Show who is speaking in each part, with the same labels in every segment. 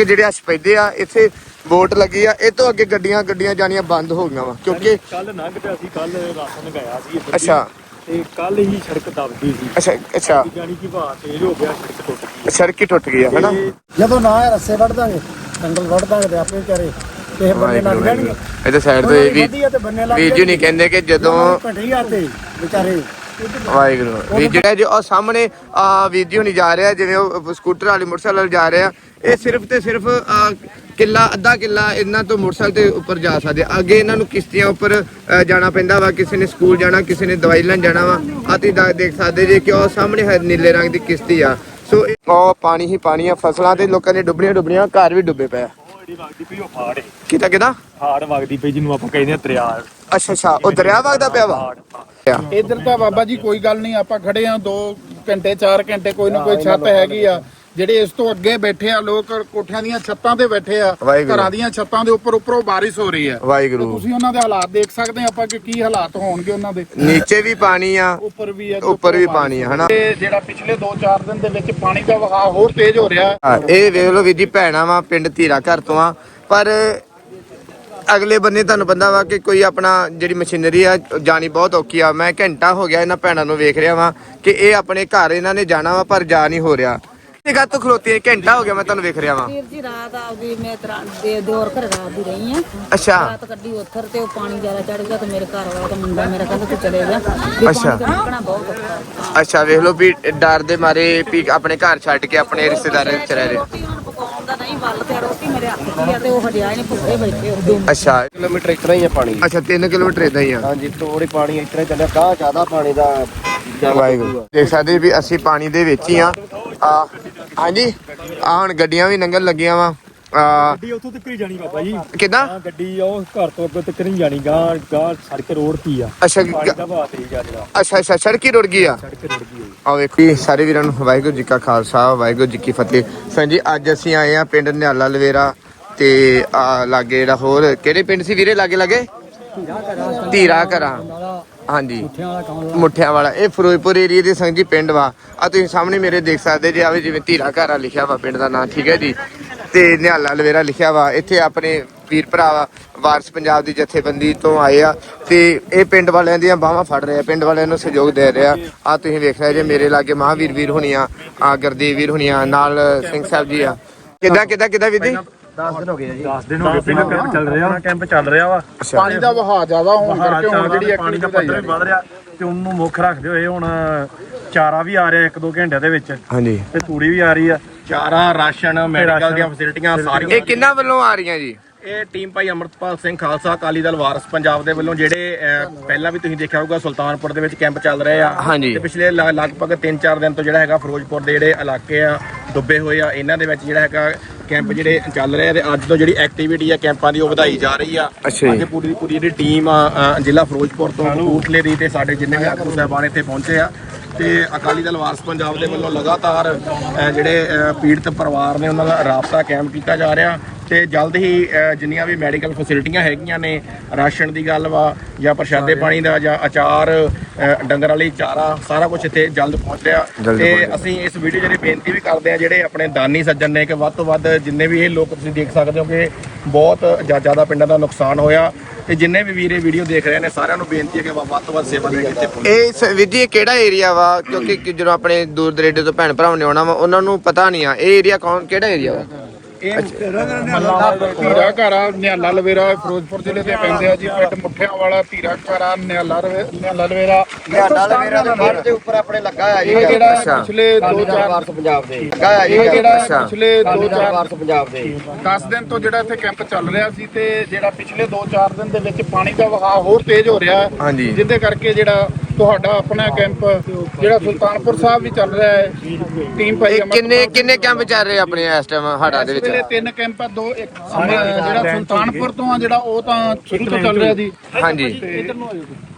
Speaker 1: ਕਿਉਂਕਿ ਜਿਹੜੇ ਆ ਸਪੈਦੇ ਆ ਇੱਥੇ ਵੋਟ ਲੱਗੀ ਆ ਇਹ ਤੋਂ ਅੱਗੇ ਗੱਡੀਆਂ ਗੱਡੀਆਂ ਜਾਣੀਆਂ ਬੰਦ ਹੋ ਗਈਆਂ ਵਾ ਕਿਉਂਕਿ
Speaker 2: ਕੱਲ ਲੰਘ ਪਿਆ ਸੀ ਕੱਲ ਰਾਸ਼ਨ ਗਿਆ ਸੀ।
Speaker 1: ਅੱਛਾ।
Speaker 2: ਤੇ ਕੱਲ ਹੀ ਸੜਕ ਦਬਦੀ ਸੀ।
Speaker 1: ਅੱਛਾ ਅੱਛਾ।
Speaker 2: ਜਾਨੀ ਕਿ ਬਾਤ ਤੇਜ਼ ਹੋ ਗਿਆ ਸੜਕ ਟੁੱਟ ਗਈ।
Speaker 1: ਸੜਕ ਹੀ ਟੁੱਟ ਗਈ ਆ ਹਨਾ?
Speaker 2: ਤੇ
Speaker 3: ਜਦੋਂ ਨਾ ਰੱਸੇ ਵੱਢ ਦਾਂਗੇ ਵੱਢ ਦਾਂਗੇ ਤੇ ਆਪੇ ਵਿਚਾਰੇ ਕਿਸੇ ਬੰਨੇ ਲੱਗ ਜਾਣਗੇ।
Speaker 1: ਇਹਦੇ ਸਾਈਡ ਤੇ ਵੀ
Speaker 3: ਵਧੀਆ ਤੇ ਬੰਨੇ ਲੱਗ
Speaker 1: ਵੀਰ ਜੀ ਨਹੀਂ ਕਹਿੰਦੇ ਕਿ ਜਦੋਂ
Speaker 3: ਘਟੀ ਆ ਤੇ ਵਿਚਾਰੇ।
Speaker 1: ਵਾਹਿਗੁਰੂ। ਵੀ ਜਿਹੜਾ ਜੋ ਉਹ ਸਾਹਮਣੇ ਆ ਜੀ ਹੁਣੀ ਜਾ ਰਿਹਾ ਜਿਵੇਂ ਉਹ ਸਕੂਟਰ ਵਾਲੀ ਮੋਟਰਸਾਈਕਲ ਵਾਲੇ ਜਾ ਰਿਹਾ ਇਹ ਸਿਰਫ ਤੇ ਸਿਰਫ ਕਿੱਲਾ ਅੱਧਾ ਕਿੱਲਾ ਇਹਨਾਂ ਤੋਂ ਮੋਟਰਸਾਈਕਲ ਦੇ ਉੱਪਰ ਜਾ ਸਕਦੇ। ਅੱਗੇ ਇਹਨਾਂ ਨੂੰ ਕਿਸ਼ਤੀਆਂ ਉੱਪਰ ਜਾਣਾ ਪੈਂਦਾ ਵਾ ਕਿਸੇ ਨੇ ਸਕੂਲ ਜਾਣਾ ਕਿਸੇ ਨੇ ਦਵਾਈ ਲੈਣ ਜਾਣਾ ਵਾ। ਆ ਤੁਸੀਂ ਦਾ- ਦੇਖ ਸਕਦੇ ਜੇ ਕਿ ਉਹ ਸਾਹਮਣੇ ਹੈ ਨੀਲੇ ਰੰਗ ਦੀ ਕਿਸ਼ਤੀ ਆ। ਸੋ ਉਹ ਪਾਣੀ ਹੀ ਪਾਣੀ ਆ ਫਸਲਾਂ ਤੇ ਲੋਕਾਂ ਦੇ ਡੁੱਬਣੀਆਂ ਡੁੱਬਣੀਆਂ ਘਰ ਵੀ ਡੁੱਬੇ ਪਏ
Speaker 2: ਵਗਦੀ ਪਈ ਉਹ ਫਾੜ ਹੈ
Speaker 1: ਕਿਤਾ ਕਿਤਾ
Speaker 2: ਫਾੜ ਵਗਦੀ ਪਈ ਜਿਹਨੂੰ ਆਪਾਂ ਕਹਿੰਦੇ ਆ ਦਰਿਆ।
Speaker 1: ਅੱਛਾ ਅੱਛਾ ਉਹ ਦਰਿਆ ਵਗਦਾ ਪਿਆ ਵਾ?
Speaker 4: ਇੱਧਰ ਤਾਂ ਬਾਬਾ ਜੀ ਕੋਈ ਗੱਲ ਨਹੀਂ ਆਪਾਂ ਖੜੇ ਆ 2 ਘੰਟੇ 4 ਘੰਟੇ ਕੋਈ ਨਾ ਕੋਈ ਛੱਤ ਹੈਗੀ ਆ। ਜਿਹੜੇ ਇਸ ਤੋਂ ਅੱਗੇ ਬੈਠੇ ਆ ਲੋਕ ਕੋਠਿਆਂ ਦੀਆਂ ਛੱਤਾਂ ਤੇ ਬੈਠੇ ਆ
Speaker 1: ਵਾਹਿਗੁਰੂ।
Speaker 4: ਘਰਾਂ ਦੀਆਂ ਛੱਤਾਂ ਦੇ ਉੱਪਰ ਉੱਪਰੋਂ ਬਾਰਿਸ਼ ਹੋ ਰਹੀ ਤੇ
Speaker 1: ਵਾਹਿਗੁਰੂ।
Speaker 4: ਤੁਸੀਂ ਉਹਨਾਂ ਦੇ ਹਾਲਾਤ ਦੇਖ ਸਕਦੇ ਆ ਆਪਾਂ ਕਿ ਕੀ ਹਾਲਾਤ ਹੋਣਗੇ ਉਹਨਾਂ ਦੇ।
Speaker 1: ਨੀਚੇ ਵੀ ਪਾਣੀ ਆ
Speaker 4: ਉੱਪਰ ਵੀ ਆ
Speaker 1: ਉੱਪਰ ਵੀ ਪਾਣੀ ਆ ਹਨਾ?
Speaker 4: ਤੇ ਜਿਹੜਾ ਪਿਛਲੇ 2-4 ਦਿਨ ਦੇ ਵਿੱਚ ਪਾਣੀ ਦਾ ਵਹਾਅ ਹੋਰ ਤੇਜ਼ ਹੋ ਰਿਹਾ
Speaker 1: ਹਾਂ, ਇਹ ਵੇਖ ਲਓ ਵੀਰ ਜੀ ਭੈਣਾ ਵਾ ਪਿੰਡ ਧੀਰਾ ਘਰ ਤੋਂ ਆ। ਪਰ ਅਗਲੇ ਬੰਨੇ ਤੁਹਾਨੂੰ ਪਤਾ ਵਾ ਕਿ ਕੋਈ ਆਪਣਾ ਜਿਹੜੀ ਮਸ਼ੀਨਰੀ ਆ ਜਾਣੀ ਬਹੁਤ ਔਖੀ ਆ। ਮੈਂ ਘੰਟਾ ਹੋ ਗਿਆ ਇਹਨਾਂ ਭੈਣਾਂ ਨੂੰ ਵੇਖ ਰਿਹਾ ਵਾਂ ਕਿ ਇਹ ਆਪਣੇ ਘਰ ਇਹਨਾਂ ਨੇ ਜਾਣਾ ਵਾ ਪਰ ਜਾ ਨਹੀਂ ਹੋ ਰਿਹਾ। ਗੱਲ ਤੋਂ ਖਲੋਤੀ ਹੈ? ਘੰਟਾ ਹੋ ਗਿਆ ਮੈਂ ਤੁਹਾਨੂੰ ਵੇਖ ਰਿਹਾ ਵਾਂ।
Speaker 5: ਵੀਰ ਜੀ ਰਾਤ ਆਪਦੀ ਮੈਂ ਤਰਾ ਦੇ ਦਿਓਰ ਘਰ ਰਾਤ ਦੀ ਰਹੀ ਆ
Speaker 1: ਅੱਛਾ।
Speaker 5: ਰਾਤ ਕੱਢੀ ਉੱਥਰ ਤੇ ਉਹ ਪਾਣੀ ਜ਼ਿਆਦਾ ਚੜ ਗਿਆ ਤੇ ਮੇਰੇ ਘਰ ਵਾਲਾ ਤੇ ਮੁੰਡਾ ਮੇਰਾ ਕਹਿੰਦਾ ਤੂੰ ਚਲੇ ਜਾ। ਵੀ
Speaker 1: ਅੱਛਾ।
Speaker 5: ਪਾਣੀ ਤੋਂ ਨਿਕਲਣਾ ਬਹੁਤ ਔਖਾ
Speaker 1: ਅੱਛਾ ਵੇਖ ਲਓ ਵੀ ਡਰ ਦੇ ਮਾਰੇ ਵੀ ਆਪਣੇ ਘਰ ਛੱਡ ਕੇ ਆਪਣੇ ਰਿਸ਼ਤੇਦਾਰਾਂ ਵਿੱਚ ਰਹਿ ਰਹੇ।
Speaker 5: ਰੋਟੀ ਹੁਣ ਪਕਾਉਣ ਦਾ ਨਹੀਂ ਵੱਲ ਤੇ ਰੋਟੀ ਮੇਰੇ ਹੱਥ ਦੀ ਆ ਤੇ ਉਹ ਹਜਿਆ ਨਹੀਂ ਭੁੱਖੇ ਬੈਠੇ ਉਦੋਂ
Speaker 1: ਅੱਛਾ।
Speaker 3: ਕਿਲੋਮੀਟਰ ਇਤਨਾ ਹੀ ਆ ਪਾਣੀ।
Speaker 1: ਅੱਛਾ 3 ਕਿਲੋਮੀਟਰ ਇਦਾਂ ਹੀ ਆ।
Speaker 3: ਹਾਂਜੀ ਥੋੜੀ ਪਾਣੀ ਇਤਨਾ ਚੱਲਿਆ। ਕਾ ਜ਼ਿਆਦਾ ਪਾਣੀ ਦਾ
Speaker 1: ਵਾਹਿਗੁਰੂ। ਦੇਖ ਸਕਦੇ ਵੀ ਅਸੀਂ ਪਾਣੀ ਦੇ ਵਿੱਚ ਹੀ ਆ ਆ ਹਾਂਜੀ ਆ ਹੁਣ ਗੱਡੀਆਂ ਵੀ ਲੰਘਣ ਲੱਗੀਆਂ ਵਾ। ਆ
Speaker 2: ਗੱਡੀ ਉੱਥੋਂ ਤੱਕ ਹੀ ਜਾਣੀ ਬਾਬਾ ਜੀ।
Speaker 1: ਕਿਦਾਂ?
Speaker 2: ਗੱਡੀ ਉਹ ਘਰ ਤੋਂ ਅੱਗੇ ਤੱਕ ਨਹੀਂ ਜਾਣੀ। ਗਾਂ ਗਾਂ ਸੜਕ ਰੋਡ ਕੀ ਆ।
Speaker 1: ਅੱਛਾ ਅੱਛਾ ਅੱਛਾ ਸੜਕੀ ਰੁੜ ਗਈ ਆ।
Speaker 2: ਸੜਕ ਕੀ ਹੋਈ।
Speaker 1: ਆ ਵੇਖੋ ਜੀ ਸਾਰੇ ਵੀਰਾਂ ਨੂੰ ਵਾਹਿਗੁਰੂ ਜੀ ਕਾ ਖਾਲਸਾ ਵਾਹਿਗੁਰੂ ਜੀ ਕੀ ਫਤਿਹ। ਫਰੈਂਡ ਜੀ ਅੱਜ ਅਸੀਂ ਆਏ ਆ ਪਿੰਡ ਨਿਹਾਲਾ ਲਵੇਰਾ ਤੇ ਆ ਲਾਗੇ ਜਿਹੜਾ ਹੋਰ ਕਿਹੜੇ ਪਿੰਡ ਸੀ ਵੀਰੇ ਲਾਗੇ ਲਾਗੇ ਧੀਰਾ ਘਰਾਂ। ਹਾਂਜੀ। ਮੁੱਠਿਆਂ ਵਾਲਾ ਇਹ ਫਿਰੋਜ਼ਪੁਰ ਏਰੀਆ ਦੇ ਸੰਗ ਜੀ ਪਿੰਡ ਵਾ। ਆ ਤੁਸੀਂ ਸਾਹਮਣੇ ਮੇਰੇ ਦੇਖ ਸਕਦੇ ਜੀ ਆਵੇ ਜਿਵੇਂ ਧੀਰਾ ਘਰਾਂ ਲਿਖਿਆ ਵਾ ਪਿੰਡ ਦਾ ਨਾਂ ਠੀਕ ਹੈ ਜੀ? ਤੇ ਨਿਹਾਲਾ ਲਵੇਰਾ ਲਿਖਿਆ ਵਾ। ਇੱਥੇ ਆਪਣੇ ਵੀਰ ਭਰਾ ਵਾ ਵਾਰਸ ਪੰਜਾਬ ਦੀ ਜਥੇਬੰਦੀ ਤੋਂ ਆਏ ਆ। ਤੇ ਇਹ ਪਿੰਡ ਵਾਲਿਆਂ ਦੀਆਂ ਬਾਹਾਂ ਫੜ ਰਹੇ ਆ। ਪਿੰਡ ਵਾਲਿਆਂ ਨੂੰ ਸਹਿਯੋਗ ਦੇ ਰਹੇ ਆ। ਆ ਤੁਸੀਂ ਵੇਖ ਰਹੇ ਜੇ ਮੇਰੇ ਲਾਗੇ ਮਹਾਵੀਰ ਵੀਰ ਹੁਣੀਆਂ ਆ ਗੁਰਦੇਵ ਵੀਰ ਹੁਣੀਆਂ ਨਾਲ ਸਿੰਘ ਸਾਹਿਬ ਜੀ ਆ। ਕਿੱਦਾਂ ਕਿੱਦਾਂ ਕਿੱਦਾਂ ਵੀਰ ਜੀ?
Speaker 3: 10 ਦਿਨ ਹੋ ਗਏ ਜੀ।
Speaker 2: 10 ਦਿਨ ਹੋ ਗਏ ਪਹਿਲਾਂ ਕੈਂਪ ਚੱਲ ਰਿਹਾ। ਕੈਂਪ ਚੱਲ ਰਿਹਾ ਵਾ।
Speaker 4: ਪਾਣੀ ਦਾ ਵਹਾਅ ਜ਼ਿਆਦਾ ਹੋਣ ਕਰਕੇ ਹੁਣ ਜਿਹੜੀ
Speaker 2: ਪਾਣੀ ਦਾ
Speaker 4: ਐਕਟੀਵਿਟੀ
Speaker 2: ਪੱਧਰ ਵੀ ਵਧ ਰਿਹਾ ਤੇ ਉਹਨੂੰ ਮੁੱਖ ਰੱਖਦੇ ਹੋਏ ਹੁਣ ਚਾਰਾ ਵੀ ਆ ਰਿਹਾ ਇੱਕ ਦੋ ਘੰਟਿਆਂ ਦੇ ਵਿੱਚ।
Speaker 1: ਹਾਂਜੀ।
Speaker 2: ਤੇ ਤੂੜੀ ਵੀ ਆ ਰਹੀ ਆ।
Speaker 6: ਚਾਰਾ ਰਾਸ਼ਨ ਮੈਡੀਕਲ ਦੀਆਂ ਫੈਸਿਲਿਟੀਆਂ ਸਾਰੀਆਂ
Speaker 1: ਇਹ ਕਿੰਨਾ ਵੱਲੋਂ ਆ ਰਹੀਆਂ ਜੀ?
Speaker 6: ਇਹ ਟੀਮ ਭਾਈ ਅਮਰਤਪਾਲ ਸਿੰਘ ਖਾਲਸਾ ਅਕਾਲੀ ਦਲ ਵਾਰਸ ਪੰਜਾਬ ਦੇ ਵੱਲੋਂ ਜਿਹੜੇ ਅਹ, ਪਹਿਲਾਂ ਵੀ ਤੁਸੀਂ ਦੇਖਿਆ ਹੋਊਗਾ ਸੁਲਤਾਨਪੁਰ ਦੇ ਵਿੱਚ ਕੈਂਪ ਚੱਲ ਰਹੇ ਆ
Speaker 1: ਹਾਂਜੀ।
Speaker 6: ਤੇ ਪਿਛਲੇ ਲ- ਲਗਭਗ 3-4 ਦਿਨ ਤੋਂ ਜਿਹੜਾ ਹੈਗਾ ਫਿਰੋਜ਼ਪੁਰ ਦੇ ਜਿਹੜੇ ਇਲਾਕੇ ਆ ਡੁੱਬੇ ਹੋਏ ਆ ਇਹਨਾਂ ਦੇ ਵਿੱਚ ਜਿਹੜਾ ਹੈਗਾ ਕੈਂਪ ਜਿਹੜੇ ਚੱਲ ਰਹੇ ਆ ਤੇ ਅੱਜ ਤੋਂ ਜਿਹੜੀ ਐਕਟੀਵਿਟੀ ਆ ਕੈਂਪਾਂ ਦੀ ਉਹ ਵਧਾਈ ਜਾ ਰਹੀ ਆ
Speaker 1: ਅੱਛਾ ਜੀ।
Speaker 6: ਅੱਜ ਪੂਰੀ ਦੀ ਪੂਰੀ ਜਿਹੜੀ ਟੀਮ ਆ ਜ਼ਿਲ੍ਹਾ ਫਿਰੋਜ਼ਪੁਰ ਤੋਂ ਕਪੂਰਥਲੇ ਦੀ ਤੇ ਸਾਡੇ ਜਿੰਨੇ ਵੀ ਆਗੂ ਸਾਹਿਬਾਨ ਇੱਥੇ ਪਹੁੰਚੇ ਆ ਤੇ ਅਕਾਲੀ ਦਲ ਵਾਰਸ ਪੰਜਾਬ ਦੇ ਵੱਲੋਂ ਲਗਾਤਾਰ ਜਿਹੜੇ ਪੀੜਤ ਪਰਿਵਾਰ ਨੇ ਉਹਨਾਂ ਦਾ ਰਾਬਤਾ ਕਾਇਮ ਕੀਤਾ ਜਾ ਰਿਹਾ ਤੇ ਜਲਦ ਹੀ ਜਿੰਨੀਆਂ ਵੀ ਮੈਡੀਕਲ ਫੈਸਿਲਿਟੀਆਂ ਹੈਗੀਆਂ ਨੇ ਰਾਸ਼ਨ ਦੀ ਗੱਲ ਵਾ ਜਾਂ ਪ੍ਰਸ਼ਾਦੇ ਪਾਣੀ ਦਾ ਜਾਂ ਅਚਾਰ ਡੰਗਰਾਂ ਲਈ ਚਾਰਾ ਸਾਰਾ ਕੁਝ ਇੱਥੇ ਜਲਦ ਪਹੁੰਚ ਰਿਹਾ
Speaker 1: ਜਲਦ
Speaker 6: ਤੇ
Speaker 1: ਪਹੁੰਚ ਰਿਹਾ।
Speaker 6: ਅਸੀਂ ਇਸ ਵੀਡੀਓ ਜਿਹੜੀ ਬੇਨਤੀ ਵੀ ਕਰਦੇ ਆ ਜਿਹੜੇ ਆਪਣੇ ਦਾਨੀ ਸੱਜਣ ਨੇ ਕਿ ਵੱਧ ਤੋਂ ਵੱਧ ਜਿੰਨੇ ਵੀ ਇਹ ਲੋਕ ਤੁਸੀਂ ਦੇਖ ਸਕਦੇ ਹੋ ਕਿ ਬਹੁਤ ਜ਼ਿਆ- ਜ਼ਿਆਦਾ ਪਿੰਡਾਂ ਦਾ ਨੁਕਸਾਨ ਹੋਇਆ। ਤੇ ਜਿੰਨੇ ਵੀ ਵੀਰੇ ਵੀਡੀਓ ਦੇਖ ਰਹੇ ਨੇ ਸਾਰਿਆਂ ਨੂੰ ਬੇਨਤੀ ਹੈ ਕਿ ਵੱਧ ਤੋਂ ਵੱਧ ਸੇਵਾ ਲਈ ਇੱਥੇ ਪਹੁੰਚੋ
Speaker 1: ਇਹ ਸ- ਵੀਰ ਜੀ ਇਹ ਕਿਹੜਾ ਏਰੀਆ ਵਾ? ਕਿਉਂਕਿ ਕਿ ਜਦੋਂ ਆਪਣੇ ਦੂਰ ਦਰੇਡੇ ਤੋਂ ਭੈਣ ਭਰਾਵਾਂ ਨੇ ਆਉਣਾ ਵਾ ਉਹਨਾਂ ਨੂੰ ਪਤਾ ਨਹੀਂ ਆ। ਇਹ ਏਰੀਆ ਕੌਣ ਕਿਹੜਾ ਏਰੀਆ ਵਾ?
Speaker 4: ਧੀਰਾ ਘਰਾ ਨਿਹਾਲਾ ਲਵੇਰਾ ਫਿਰੋਜ਼ਪੁਰ ਜ਼ਿਲ੍ਹੇ ਦੇ ਪੈਂਦੇ ਆ ਜੀ ਪਿੰਡ ਮੁੱਠਿਆਂ ਵਾਲਾ ਧੀਰਾ ਘਰਾ ਨਿਹਾਲਾ ਰਵੇ- ਨਿਹਾਲਾ ਲਵੇਰਾ।
Speaker 3: ਨਾਲ ਮੇਰਾ ਦੇ ਫੜ ਦੇ ਉੱਪਰ ਆਪਣੇ ਲੱਗਾ ਆ ਜੀ।
Speaker 4: ਇਹ ਜਿਹੜਾ
Speaker 1: ਅੱਛਾ।
Speaker 4: ਪਿਛਲੇ 2-4
Speaker 3: ਵਾਰਸ ਪੰਜਾਬ ਦੇ।
Speaker 4: ਇਹ ਜਿਹੜਾ
Speaker 1: ਅੱਛਾ।
Speaker 4: ਪਿਛਲੇ 2-4
Speaker 3: ਵਾਰਸ ਪੰਜਾਬ ਦੇ।
Speaker 4: 10 ਦਿਨ ਤੋਂ ਜਿਹੜਾ ਇੱਥੇ ਕੈਂਪ ਚੱਲ ਰਿਹਾ ਸੀ ਤੇ ਜਿਹੜਾ ਪਿਛਲੇ 2-4 ਦਿਨ ਦੇ ਵਿੱਚ ਪਾਣੀ ਦਾ ਵਹਾਅ ਹੋਰ ਤੇਜ਼ ਹੋ ਰਿਹਾ। ਜਿਹਦੇ ਕਰਕੇ ਜਿਹੜਾ ਤੁਹਾਡਾ ਆਪਣਾ ਕੈਂਪ ਜਿਹੜਾ ਸੁਲਤਾਨਪੁਰ ਸਾਹਿਬ ਵੀ ਚੱਲ ਰਿਹਾ ਹੈ। ਟੀਮ ਭਾਈ
Speaker 1: ਇਹ
Speaker 4: ਅਮਰ
Speaker 1: ਕਿੰਨੇ ਕਿੰਨੇ ਕੈਂਪ ਚੱਲ ਰਹੇ ਆਪਣੇ ਇਸ ਟਾਈਮ ਹਾੜਾ ਦੇ
Speaker 4: ਇਸ ਵੇਲੇ
Speaker 1: ਵਿੱਚ
Speaker 4: ਤਿੰਨ ਕੈਂਪ ਆ ਦੋ ਇੱਕ ਜਿਹੜਾ ਸੁਲਤਾਨਪੁਰ ਤੋਂ ਆ ਜਿਹੜਾ ਉਹ ਤਾਂ ਸ਼ੁਰੂ ਤੋਂ ਚੱਲ ਰਿਹਾ ਜੀ।
Speaker 1: ਹਾਂਜੀ।